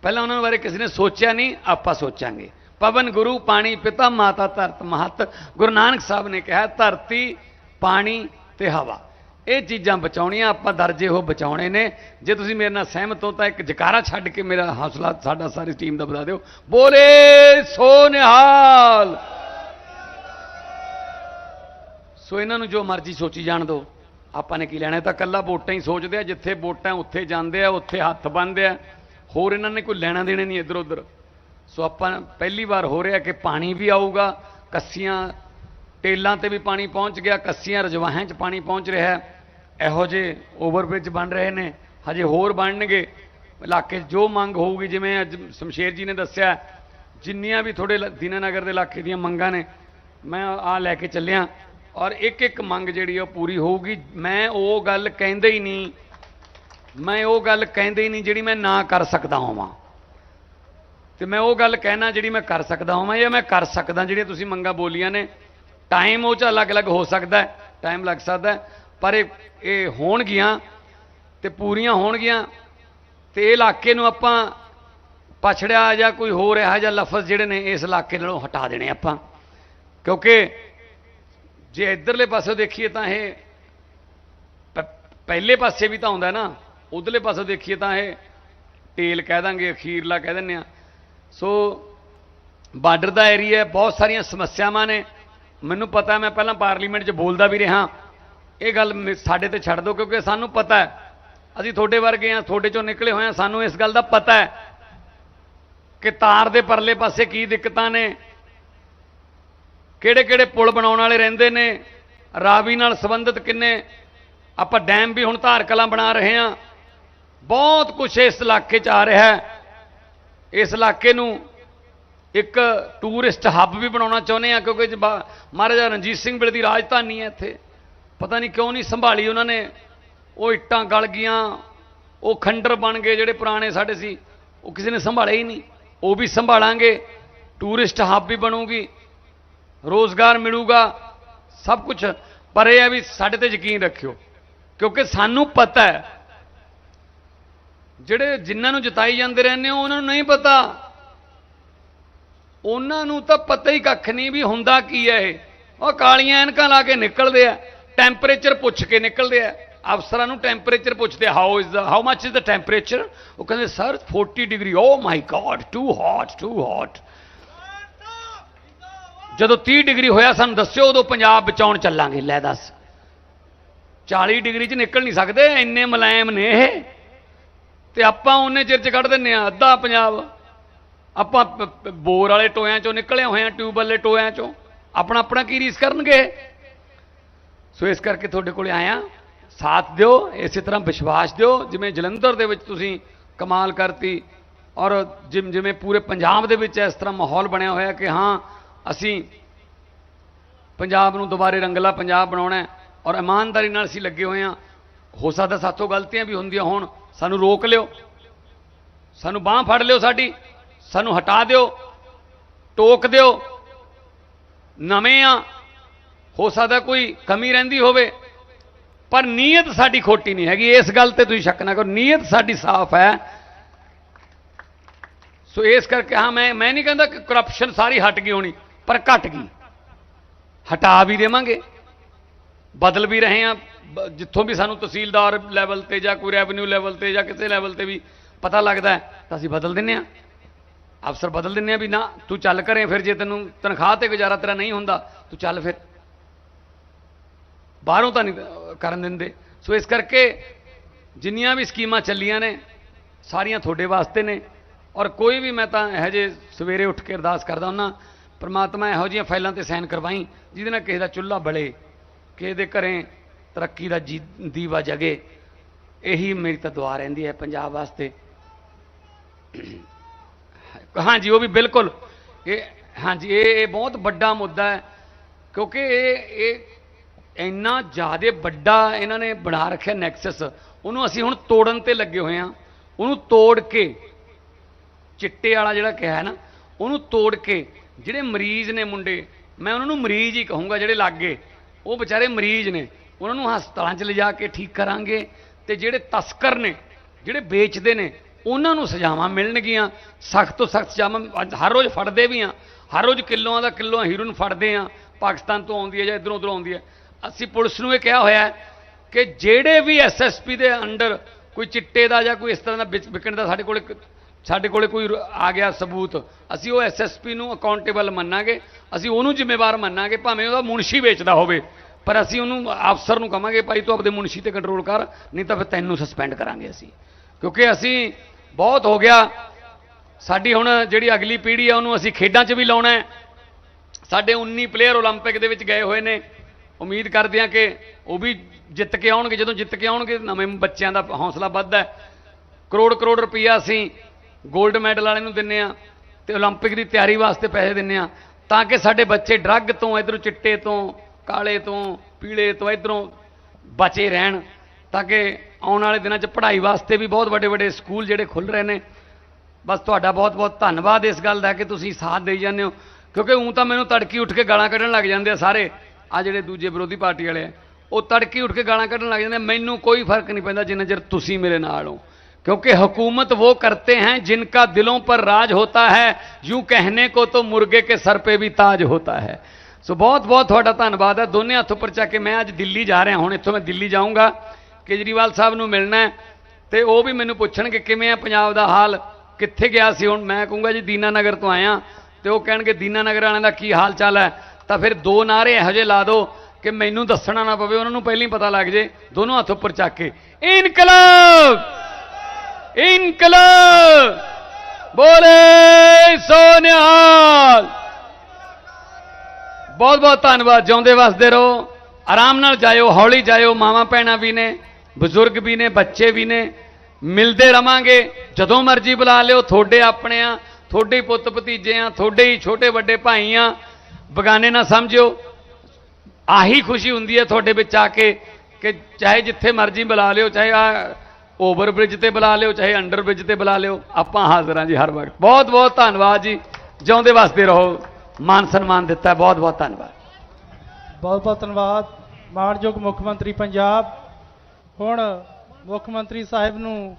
ਪਹਿਲਾਂ ਉਹਨਾਂ ਬਾਰੇ ਕਿਸੇ ਨੇ ਸੋਚਿਆ ਨਹੀਂ, ਆਪਾਂ ਸੋਚਾਂਗੇ। ਪਵਨ ਗੁਰੂ, ਪਾਣੀ, ਪਿਤਾ, ਮਾਤਾ, ਧਰਤ, ਮਹਤ, ਗੁਰੂ ਨਾਨਕ ਸਾਹਿਬ ਨੇ ਕਿਹਾ, ਧਰਤੀ, ਪਾਣੀ ਤੇ ਹਵਾ। ਇਹ ਚੀਜ਼ਾਂ ਬਚਾਉਣੀਆਂ, ਆਪਾਂ ਦਰਜੇ ਉਹ ਬਚਾਉਣੇ ਨੇ। ਜੇ ਤੁਸੀਂ ਮੇਰੇ ਨਾਲ ਸਹਿਮਤ ਹੋ, ਤਾਂ ਇੱਕ ਜਕਾਰਾ ਛੱਡ ਕੇ ਮੇਰਾ ਹੌਸਲਾ ਸਾਡਾ ਸਾਰੀ ਟੀਮ ਦਾ ਵਧਾ ਦਿਓ। ਬੋਲੇ ਸੋ ਨਿਹਾਲ! ਸੋ ਇਹਨਾਂ ਨੂੰ ਜੋ ਮਰਜ਼ੀ ਸੋਚੀ ਜਾਣ ਦਿਓ। ਆਪਾਂ ਨੇ ਕੀ ਲੈਣਾ ਤਾਂ ਕੱਲਾ ਵੋਟਾਂ ਹੀ ਸੋਚਦੇ ਆ, ਜਿੱਥੇ ਵੋਟਾਂ ਉੱਥੇ ਜਾਂਦੇ ਆ, ਉੱਥੇ ਹੱਥ ਬੰਨਦੇ ਆ। ਹੋਰ ਇਹਨਾਂ ਨੇ ਕੋਈ ਲੈਣਾ ਦੇਣਾ ਨਹੀਂ ਇੱਧਰ ਉੱਧਰ। ਸੋ ਆਪਾਂ ਪਹਿਲੀ ਵਾਰ ਹੋ ਰਿਹਾ ਕਿ ਪਾਣੀ ਵੀ ਆਊਗਾ, ਕੱਸੀਆਂ, ਟੇਲਾਂ ਤੇ ਵੀ ਪਾਣੀ ਪਹੁੰਚ ਗਿਆ, ਕੱਸੀਆਂ ਰਜਵਾਹਾਂ 'ਚ ਪਾਣੀ ਪਹੁੰਚ ਰਿਹਾ ਇਹੋ ਜਿਹੇ ਓਵਰਬ੍ਰਿਜ ਬਣ ਰਹੇ ਨੇ, ਹਜੇ ਹੋਰ ਬਣਨਗੇ। ਇਲਾਕੇ 'ਚ ਜੋ ਮੰਗ ਹੋਊਗੀ, ਜਿਵੇਂ ਅੱਜ ਸ਼ਮਸ਼ੇਰ ਜੀ ਨੇ ਦੱਸਿਆ, ਜਿੰਨੀਆਂ ਵੀ ਤੁਹਾਡੇ ਦੀਨਾਨਗਰ ਦੇ ਇਲਾਕੇ ਦੀਆਂ ਮੰਗਾਂ ਨੇ, ਮੈਂ ਆ ਲੈ ਕੇ ਚੱਲਿਆ। ਔਰ ਇੱਕ ਇੱਕ ਮੰਗ ਜਿਹੜੀ ਆ ਉਹ ਪੂਰੀ ਹੋਊਗੀ। ਮੈਂ ਉਹ ਗੱਲ ਕਹਿੰਦੇ ਹੀ ਨਹੀਂ ਮੈਂ ਉਹ ਗੱਲ ਕਹਿੰਦੇ ਨਹੀਂ ਜਿਹੜੀ ਮੈਂ ਨਾ ਕਰ ਸਕਦਾ ਹੋਵਾਂ। ਤੇ ਮੈਂ ਉਹ ਗੱਲ ਕਹਿਣਾ ਜਿਹੜੀ ਮੈਂ ਕਰ ਸਕਦਾ ਹੋਵਾਂ ਜਾਂ ਮੈਂ ਕਰ ਸਕਦਾ ਜਿਹੜੀਆਂ ਤੁਸੀਂ ਮੰਗਾਂ ਬੋਲੀਆਂ ਨੇ। ਟਾਈਮ ਉਹ ਚ ਅਲੱਗ-ਅਲੱਗ ਹੋ ਸਕਦਾ ਟਾਈਮ ਲੱਗ ਸਕਦਾ ਪਰ ਇਹ ਇਹ ਹੋਣਗੀਆਂ ਤੇ ਪੂਰੀਆਂ ਹੋਣਗੀਆਂ ਤੇ ਇਹ ਇਲਾਕੇ ਨੂੰ ਆਪਾਂ ਪਛੜਿਆ ਜਾਂ ਕੋਈ ਹੋਰ ਇਹੋ ਜਿਹਾ ਲਫ਼ਜ਼ ਜਿਹੜੇ ਨੇ ਇਸ ਇਲਾਕੇ ਨਾਲੋਂ ਹਟਾ ਦੇਣੇ ਆਪਾਂ। ਕਿਉਂਕਿ ਜੇ ਇਧਰਲੇ ਪਾਸੇ ਦੇਖੀਏ ਤਾਂ ਇਹ ਪਹਿਲੇ ਪਾਸੇ ਵੀ ਤਾਂ ਆਉਂਦਾ ਨਾ। ਉਧਰਲੇ ਪਾਸੇ ਦੇਖੀਏ ਤਾਂ ਇਹ ਟੇਲ ਕਹਿ ਦਾਂਗੇ, ਅਖੀਰਲਾ ਕਹਿ ਦਿੰਦੇ ਆ ਸੋ ਬਾਰਡਰ ਦਾ ਏਰੀਆ ਬਹੁਤ ਸਾਰੀਆਂ ਸਮੱਸਿਆਵਾਂ ਨੇ। ਮੈਨੂੰ ਪਤਾ, ਮੈਂ ਪਹਿਲਾਂ ਪਾਰਲੀਮੈਂਟ 'ਚ ਬੋਲਦਾ ਵੀ ਰਿਹਾ। ਇਹ ਗੱਲ ਸਾਡੇ ਤੇ ਛੱਡ ਦਿਓ, ਕਿਉਂਕਿ ਸਾਨੂੰ ਪਤਾ ਹੈ। ਅਸੀਂ ਤੁਹਾਡੇ ਵਰਗੇ ਆ ਤੁਹਾਡੇ ਚੋਂ ਨਿਕਲੇ ਹੋਏ ਆ ਸਾਨੂੰ ਇਸ ਗੱਲ ਦਾ ਪਤਾ ਹੈ ਕਿ ਤਾਰ ਦੇ ਪਰਲੇ ਪਾਸੇ ਕੀ ਦਿੱਕਤਾਂ ਨੇ ਕਿਹੜੇ ਕਿਹੜੇ ਪੁਲ ਬਣਾਉਣ ਵਾਲੇ ਰਹਿੰਦੇ ਨੇ, ਰਾਵੀ ਨਾਲ ਸੰਬੰਧਿਤ ਕਿੰਨੇ, ਆਪਾਂ ਡੈਮ ਵੀ ਹੁਣ ਧਾਰ ਕਲਾਂ ਬਣਾ ਰਹੇ ਹਾਂ। ਬਹੁਤ ਕੁਝ ਇਸ ਇਲਾਕੇ 'ਚ ਆ ਰਿਹਾ ਹੈ। ਇਸ ਇਲਾਕੇ ਨੂੰ ਇੱਕ ਟੂਰਿਸਟ ਹੱਬ ਵੀ ਬਣਾਉਣਾ ਚਾਹੁੰਦੇ ਆ ਕਿਉਂਕਿ ਮਹਾਰਾਜਾ ਰਣਜੀਤ ਸਿੰਘ ਵੇਲੇ ਦੀ ਰਾਜਧਾਨੀ ਹੈ ਇੱਥੇ। ਪਤਾ ਨਹੀਂ ਕਿਉਂ ਨਹੀਂ ਸੰਭਾਲੀ ਉਹਨਾਂ ਨੇ। ਉਹ ਇੱਟਾਂ ਗਲ ਗਈਆਂ, ਉਹ ਖੰਡਰ ਬਣ ਗਏ ਜਿਹੜੇ ਪੁਰਾਣੇ ਸਾਡੇ ਸੀ, ਉਹ ਕਿਸੇ ਨੇ ਸੰਭਾਲੇ ਹੀ ਨਹੀਂ। ਉਹ ਵੀ ਸੰਭਾਲਾਂਗੇ, ਟੂਰਿਸਟ ਹੱਬ ਵੀ ਬਣੂਗੀ, ਰੋਜ਼ਗਾਰ ਮਿਲੂਗਾ, ਸਭ ਕੁਝ ਪਰ ਇਹ ਹੈ ਵੀ ਸਾਡੇ ਤੇ ਯਕੀਨ ਰੱਖਿਓ, ਕਿਉਂਕਿ ਸਾਨੂੰ ਪਤਾ ਹੈ ਜਿਹੜੇ ਜਿਨ੍ਹਾਂ ਨੂੰ ਜਿਤਾਈ ਜਾਂਦੇ ਰਹਿੰਦੇ ਹੋ, ਉਹਨਾਂ ਨੂੰ ਨਹੀਂ ਪਤਾ। ਉਹਨਾਂ ਨੂੰ ਤਾਂ ਪਤਾ ਹੀ ਕੱਖ ਨਹੀਂ ਵੀ ਹੁੰਦਾ ਕੀ ਹੈ ਇਹ। ਉਹ ਕਾਲੀਆਂ ਐਨਕਾਂ ਲਾ ਕੇ ਨਿਕਲਦੇ ਆ ਟੈਂਪਰੇਚਰ ਪੁੱਛ ਕੇ ਨਿਕਲਦੇ ਆ। ਅਫਸਰਾਂ ਨੂੰ ਟੈਂਪਰੇਚਰ ਪੁੱਛਦੇ how is the how much is the temperature ਉਹ ਕਹਿੰਦੇ sir 40 degree oh my god too hot too hot ਜਦੋਂ 30 ਡਿਗਰੀ ਹੋਇਆ, ਸਾਨੂੰ ਦੱਸਿਓ, ਉਦੋਂ ਪੰਜਾਬ ਬਚਾਉਣ ਚੱਲਾਂਗੇ। ਲੈ ਦੱਸ। 40 ਡਿਗਰੀ 'ਚ ਨਿਕਲ ਨਹੀਂ ਸਕਦੇ, ਇੰਨੇ ਮੁਲਾਇਮ ਨੇ ਇਹ। ਤੇ ਆਪਾਂ ਉਹਨੇ ਚਿਰ 'ਚ ਕੱਢ ਦਿੰਨੇ ਆ, ਅੱਧਾ ਪੰਜਾਬ। ਆਪਾਂ ਬੋਰ ਵਾਲੇ ਟੋਇਆਂ 'ਚੋਂ ਨਿਕਲੇ ਹੋਏ ਆ, ਟਿਊਬ ਵਾਲੇ ਟੋਇਆਂ 'ਚੋਂ। ਆਪਣਾ ਆਪਣਾ ਕੀ ਰੀਸ ਕਰਨਗੇ? ਸੋ ਇਸ ਕਰਕੇ ਤੁਹਾਡੇ ਕੋਲੇ ਆਇਆ ਸਾਥ ਦਿਓ, ਇਸੇ ਤਰ੍ਹਾਂ ਵਿਸ਼ਵਾਸ ਦਿਓ, ਜਿਵੇਂ ਜਲੰਧਰ ਦੇ ਵਿੱਚ ਤੁਸੀਂ ਕਮਾਲ ਕਰਤੀ। ਔਰ ਜਿਮ, ਜਿਵੇਂ ਪੂਰੇ ਪੰਜਾਬ ਦੇ ਵਿੱਚ ਇਸ ਤਰ੍ਹਾਂ ਮਾਹੌਲ ਬਣਿਆ ਹੋਇਆ ਕਿ ਹਾਂ, ਅਸੀਂ ਪੰਜਾਬ ਨੂੰ ਦੁਬਾਰੇ ਰੰਗਲਾ ਪੰਜਾਬ ਬਣਾਉਣਾ ਔਰ ਇਮਾਨਦਾਰੀ ਨਾਲ ਅਸੀਂ ਲੱਗੇ ਹੋਏ ਹਾਂ ਹੋ ਸਕਦਾ ਸਾਥੋਂ ਗਲਤੀਆਂ ਵੀ ਹੁੰਦੀਆਂ ਹੋਣ ਸਾਨੂੰ ਰੋਕ ਲਿਓ। ਸਾਨੂੰ ਬਾਹ ਫੜ ਲਿਓ ਸਾਡੀ। ਸਾਨੂੰ ਹਟਾ ਦਿਓ। ਟੋਕ ਦਿਓ। ਨਵੇਂ ਆ। ਹੋ ਸਕਦਾ ਕੋਈ ਕਮੀ ਰਹਿੰਦੀ ਹੋਵੇ। ਪਰ ਨੀਅਤ ਸਾਡੀ ਖੋਟੀ ਨਹੀਂ ਹੈਗੀ। ਇਸ ਗੱਲ ਤੇ ਤੁਸੀਂ ਸ਼ੱਕ ਨਾ ਕਰੋ। ਨੀਅਤ ਸਾਡੀ ਸਾਫ਼ ਹੈ। ਸੋ ਇਸ ਕਰਕੇ ਹਾਂ, ਮੈਂ ਮੈਂ ਨਹੀਂ ਕਹਿੰਦਾ ਕਿ ਕਰਪਸ਼ਨ ਸਾਰੀ ਹਟ ਗਈ ਹੋਣੀ, ਪਰ ਘਟ ਗਈ। ਹਟਾ ਵੀ ਦੇਵਾਂਗੇ। ਬਦਲ ਵੀ ਰਹੇ ਆ ਬ- ਜਿੱਥੋਂ ਵੀ ਸਾਨੂੰ ਤਹਿਸੀਲਦਾਰ ਲੈਵਲ ਤੇ ਜਾਂ ਕੋਈ ਰੈਵਨਿਊ ਲੈਵਲ ਤੇ ਜਾਂ ਕਿਸੇ ਲੈਵਲ ਤੇ ਵੀ ਪਤਾ ਲੱਗਦਾ ਤਾਂ ਅਸੀਂ ਬਦਲ ਦਿੰਨੇ ਆ ਅਫਸਰ ਬਦਲ ਦਿੰਨੇ ਆ ਵੀ ਨਾ, ਤੂੰ ਚੱਲ ਕਰੇ ਫਿਰ ਜੇ ਤੈਨੂੰ ਤਨਖਾਹ ਤੇ ਗੁਜ਼ਾਰਾ ਤੇਰਾ ਨਹੀਂ ਹੁੰਦਾ, ਤੂੰ ਚੱਲ ਫਿਰ। ਬਾਹਰੋਂ ਤਾਂ ਨਹੀਂ ਕਰਨ ਦਿੰਦੇ। ਸੋ ਇਸ ਕਰਕੇ ਜਿੰਨੀਆਂ ਵੀ ਸਕੀਮਾਂ ਚੱਲੀਆਂ ਨੇ, ਸਾਰੀਆਂ ਤੁਹਾਡੇ ਵਾਸਤੇ ਨੇ। ਔਰ ਕੋਈ ਵੀ ਮੈਂ ਤਾਂ ਇਹੋ ਜਿਹੇ ਸਵੇਰੇ ਉੱਠ ਕੇ ਅਰਦਾਸ ਕਰਦਾ ਹੁੰਨਾ ਪਰਮਾਤਮਾ ਇਹੋ ਜਿਹੀਆਂ ਫਾਈਲਾਂ ਤੇ ਸਾਈਨ ਕਰਵਾਈ, ਜਿਹਦੇ ਨਾਲ ਕਿਸੇ ਦਾ ਚੁੱਲ੍ਹਾ ਬਲੇ। ਕਿਸੇ ਦੇ ਘਰੇ ਤਰੱਕੀ ਦਾ ਜੀ ਦੀਵਾ ਜਗੇ। ਇਹੀ ਮੇਰੀ ਤਾਂ ਦੁਆ ਰਹਿੰਦੀ ਹੈ ਪੰਜਾਬ ਵਾਸਤੇ। ਹਾਂਜੀ, ਉਹ ਵੀ ਬਿਲਕੁਲ। ਇਹ ਹਾਂਜੀ, ਇਹ ਇਹ ਬਹੁਤ ਵੱਡਾ ਮੁੱਦਾ ਹੈ, ਕਿਉਂਕਿ ਇਹ ਇਹ ਇੰਨਾ ਜ਼ਿਆਦਾ ਵੱਡਾ ਇਹਨਾਂ ਨੇ ਬਣਾ ਰੱਖਿਆ ਨੈਕਸਸ। ਉਹਨੂੰ ਅਸੀਂ ਹੁਣ ਤੋੜਨ ਤੇ ਲੱਗੇ ਹੋਏ ਆ ਉਹਨੂੰ ਤੋੜ ਕੇ ਚਿੱਟੇ ਵਾਲਾ ਜਿਹੜਾ ਕਿਹਾ ਹੈ ਨਾ, ਉਹਨੂੰ ਤੋੜ ਕੇ ਜਿਹੜੇ ਮਰੀਜ਼ ਨੇ ਮੁੰਡੇ, ਮੈਂ ਉਹਨਾਂ ਨੂੰ ਮਰੀਜ਼ ਹੀ ਕਹੂੰਗਾ ਜਿਹੜੇ ਲੱਗੇ। ਉਹ ਵਿਚਾਰੇ ਮਰੀਜ਼ ਨੇ। ਉਹਨਾਂ ਨੂੰ ਹਸਪਤਾਲਾਂ 'ਚ ਲਿਜਾ ਕੇ ਠੀਕ ਕਰਾਂਗੇ ਤੇ ਜਿਹੜੇ ਤਸਕਰ ਨੇ, ਜਿਹੜੇ ਵੇਚਦੇ ਨੇ, ਉਹਨਾਂ ਨੂੰ ਸਜ਼ਾਵਾਂ ਮਿਲਣਗੀਆਂ। ਸਖਤ ਤੋਂ ਸਖਤ ਸਜ਼ਾਵਾਂ ਅੱਜ ਹਰ ਰੋਜ਼ ਫੜਦੇ ਵੀ ਆ। ਹਰ ਰੋਜ਼ ਕਿਲੋਆਂ ਦਾ ਕਿਲੋ ਹੀਰੋਇਨ ਫੜਦੇ ਆ। ਪਾਕਿਸਤਾਨ ਤੋਂ ਆਉਂਦੀ ਹੈ ਜਾਂ ਇਧਰੋਂ ਉਧਰੋਂ ਆਉਂਦੀ ਹੈ ਅਸੀਂ ਪੁਲਿਸ ਨੂੰ ਇਹ ਕਿਹਾ ਹੋਇਆ ਕਿ ਜਿਹੜੇ ਵੀ ਐਸਐਸਪੀ ਦੇ ਅੰਡਰ ਕੋਈ ਚਿੱਟੇ ਦਾ ਜਾਂ ਕੋਈ ਇਸ ਤਰ੍ਹਾਂ ਦਾ ਵਿਚ- ਵਿਕਣ ਦਾ ਸਾਡੇ ਕੋਲ ਕ- ਸਾਡੇ ਕੋਲੇ ਕੋਈ ਰ- ਆ ਗਿਆ ਸਬੂਤ ਅਸੀਂ ਉਹ ਐਸਐਸਪੀ ਨੂੰ ਅਕਾਊਂਟੇਬਲ ਮੰਨਾਂਗੇ ਅਸੀਂ ਉਹਨੂੰ ਜ਼ਿੰਮੇਵਾਰ ਮੰਨਾਂਗੇ ਭਾਵੇਂ ਉਹਦਾ ਮੁਨਸ਼ੀ ਵੇਚਦਾ ਹੋਵੇ ਪਰ ਅਸੀਂ ਉਹਨੂੰ ਅਫਸਰ ਨੂੰ ਕਵਾਂਗੇ ਭਾਈ ਤੂੰ ਆਪਦੇ ਮੁਨਸ਼ੀ ਤੇ ਕੰਟਰੋਲ ਕਰ ਨਹੀਂ ਤਾਂ ਫਿਰ ਤੈਨੂੰ ਸਸਪੈਂਡ ਕਰਾਂਗੇ ਅਸੀਂ ਕਿਉਂਕਿ ਅਸੀਂ ਬਹੁਤ ਹੋ ਗਿਆ ਸਾਡੀ ਹੁਣ ਜਿਹੜੀ ਅਗਲੀ ਪੀੜ੍ਹੀ ਆ ਉਹਨੂੰ ਅਸੀਂ ਖੇਡਾਂ 'ਚ ਵੀ ਲਾਉਣਾ ਹੈ ਸਾਡੇ 19 ਪਲੇਅਰ 올림픽 ਦੇ ਵਿੱਚ ਗਏ ਹੋਏ ਨੇ ਉਮੀਦ ਕਰਦੇ ਹਾਂ ਕਿ ਉਹ ਵੀ ਜਿੱਤ ਕੇ ਆਉਣਗੇ ਜਦੋਂ ਜਿੱਤ ਕੇ ਆਉਣਗੇ ਨਵੇਂ ਬੱਚਿਆਂ ਦਾ ਹੌਸਲਾ ਵੱਧਦਾ ਹੈ ਕਰੋੜ ਕਰੋੜ ਰੁਪਈਆ ਅਸੀਂ ਗੋਲਡ ਮੈਡਲ ਵਾਲੇ ਨੂੰ ਦਿੰਨੇ ਆ ਤੇ 올림픽 ਦੀ ਤਿਆਰੀ ਵਾਸਤੇ ਪੈਸੇ ਦਿੰਨੇ ਆ ਤਾਂ ਕਿ ਸਾਡੇ ਬੱਚੇ ਡਰੱਗ ਤੋਂ, ਇਧਰੋਂ ਚਿੱਟੇ ਤੋਂ, ਕਾਲੇ ਤੋਂ, ਪੀਲੇ ਤੋਂ, ਇਧਰੋਂ ਬਚੇ ਰਹਿਣ ਤਾਂ ਕਿ ਆਉਣ ਵਾਲੇ ਦਿਨਾਂ 'ਚ ਪੜ੍ਹਾਈ ਵਾਸਤੇ ਵੀ ਬਹੁਤ ਵੱਡੇ ਵੱਡੇ ਸਕੂਲ ਜਿਹੜੇ ਖੁੱਲ ਰਹੇ ਨੇ। ਬਸ ਤੁਹਾਡਾ ਬਹੁਤ ਬਹੁਤ ਧੰਨਵਾਦ ਇਸ ਗੱਲ ਦਾ ਕਿ ਤੁਸੀਂ ਸਾਥ ਦੇਈ ਜਾਂਦੇ ਹੋ। ਕਿਉਂਕਿ ਉਂ ਤਾਂ ਮੈਨੂੰ ਤੜਕੀ ਉੱਠ ਕੇ ਗਾਲਾਂ ਕੱਢਣ ਲੱਗ ਜਾਂਦੇ ਆ ਸਾਰੇ, ਆ ਜਿਹੜੇ ਦੂਜੇ ਵਿਰੋਧੀ ਪਾਰਟੀ ਵਾਲੇ ਆ। ਉਹ ਤੜਕੀ ਉੱਠ ਕੇ ਗਾਲਾਂ ਕੱਢਣ ਲੱਗ ਜਾਂਦੇ ਮੈਨੂੰ ਕੋਈ ਫ਼ਰਕ ਨਹੀਂ ਪੈਂਦਾ ਜਿੰਨਾ ਚਿਰ ਤੁਸੀਂ ਮੇਰੇ ਨਾਲ ਹੋ। क्योंकि हुकूमत वो करते हैं जिनका दिलों पर राज होता है यूं कहने को तो मुर्गे के सर पे भी ताज होता है ਸੋ ਬਹੁਤ ਬਹੁਤ ਤੁਹਾਡਾ ਧੰਨਵਾਦ ਹੈ ਦੋਨੇ ਹੱਥ ਉੱਪਰ ਚੱਕ ਕੇ ਮੈਂ ਅੱਜ ਦਿੱਲੀ ਜਾ ਰਿਹਾ ਹੁਣ ਇੱਥੋਂ ਮੈਂ ਦਿੱਲੀ ਜਾਊਂਗਾ ਕੇਜਰੀਵਾਲ ਸਾਹਿਬ ਨੂੰ ਮਿਲਣਾ ਹੈ ਤੇ ਉਹ ਵੀ ਮੈਨੂੰ ਪੁੱਛਣਗੇ ਕਿਵੇਂ ਆ ਪੰਜਾਬ ਦਾ ਹਾਲ ਕਿੱਥੇ ਗਿਆ ਸੀ ਹੁਣ ਮੈਂ ਕਹੂੰਗਾ ਜੀ ਦੀਨਾਨਗਰ ਤੋਂ ਆਇਆ ਤੇ ਉਹ ਕਹਿਣਗੇ ਦੀਨਾਨਗਰ ਵਾਲਿਆਂ ਦਾ ਕੀ ਹਾਲ ਚਾਲ ਹੈ ਤਾਂ ਫਿਰ ਦੋ ਨਾਰੇ ਇਹੋ ਜਿਹੇ ਲਾ ਦਿਓ ਕਿ ਮੈਨੂੰ ਦੱਸਣਾ ਨਾ ਪਵੇ ਉਹਨਾਂ ਨੂੰ ਪਹਿਲਾਂ ਹੀ ਪਤਾ ਲੱਗ ਜੇ ਦੋਨੋਂ ਹੱਥ ਉੱਪਰ ਚੱਕ ਕੇ ਇਨਕਲਾਬ ਇਨਕਲਾਬ। ਬੋਲੇ ਸੋਨਿਹਾਲ। ਬਹੁਤ ਬਹੁਤ ਧੰਨਵਾਦ, ਜਿਉਂਦੇ ਵਸਦੇ ਰਹੋ। ਆਰਾਮ ਨਾਲ ਜਾਇਓ, ਹੌਲੀ ਜਾਇਓ। ਮਾਵਾਂ ਭੈਣਾਂ ਵੀ ਨੇ, ਬਜ਼ੁਰਗ ਵੀ ਨੇ, ਬੱਚੇ ਵੀ ਨੇ। ਮਿਲਦੇ ਰਵਾਂਗੇ। ਜਦੋਂ ਮਰਜ਼ੀ ਬੁਲਾ ਲਿਓ। ਤੁਹਾਡੇ ਆਪਣੇ ਆ, ਤੁਹਾਡੇ ਪੁੱਤ ਭਤੀਜੇ ਆ, ਤੁਹਾਡੇ ਹੀ ਛੋਟੇ ਵੱਡੇ ਭਾਈ ਆ। ਬਗਾਨੇ ਨਾ ਸਮਝਿਓ। ਆਹੀ ਖੁਸ਼ੀ ਹੁੰਦੀ ਹੈ ਤੁਹਾਡੇ ਵਿੱਚ ਆ ਕੇ ਕਿ ਚਾਹੇ ਜਿੱਥੇ ਮਰਜ਼ੀ ਬੁਲਾ ਲਿਓ, ਚਾਹੇ ਆ ਓਵਰ ਬ੍ਰਿਜ ਤੇ ਬੁਲਾ ਲਿਓ, ਚਾਹੇ ਅੰਡਰ ਬ੍ਰਿਜ ਤੇ ਬੁਲਾ ਲਿਓ, ਆਪਾਂ ਹਾਜ਼ਰ ਹਾਂ ਜੀ ਹਰ ਵਕਤ। ਬਹੁਤ ਬਹੁਤ ਧੰਨਵਾਦ ਜੀ। ਜਿਉਂਦੇ ਵਾਸਤੇ ਰਹੋ। ਮਾਨ ਸਨਮਾਨ ਦਿੱਤਾ ਬਹੁਤ ਬਹੁਤ ਧੰਨਵਾਦ। ਬਹੁਤ ਬਹੁਤ ਧੰਨਵਾਦ। ਮਾਣਯੋਗ ਮੁੱਖ ਮੰਤਰੀ ਪੰਜਾਬ, ਹੁਣ ਮੁੱਖ ਮੰਤਰੀ ਸਾਹਿਬ ਨੂੰ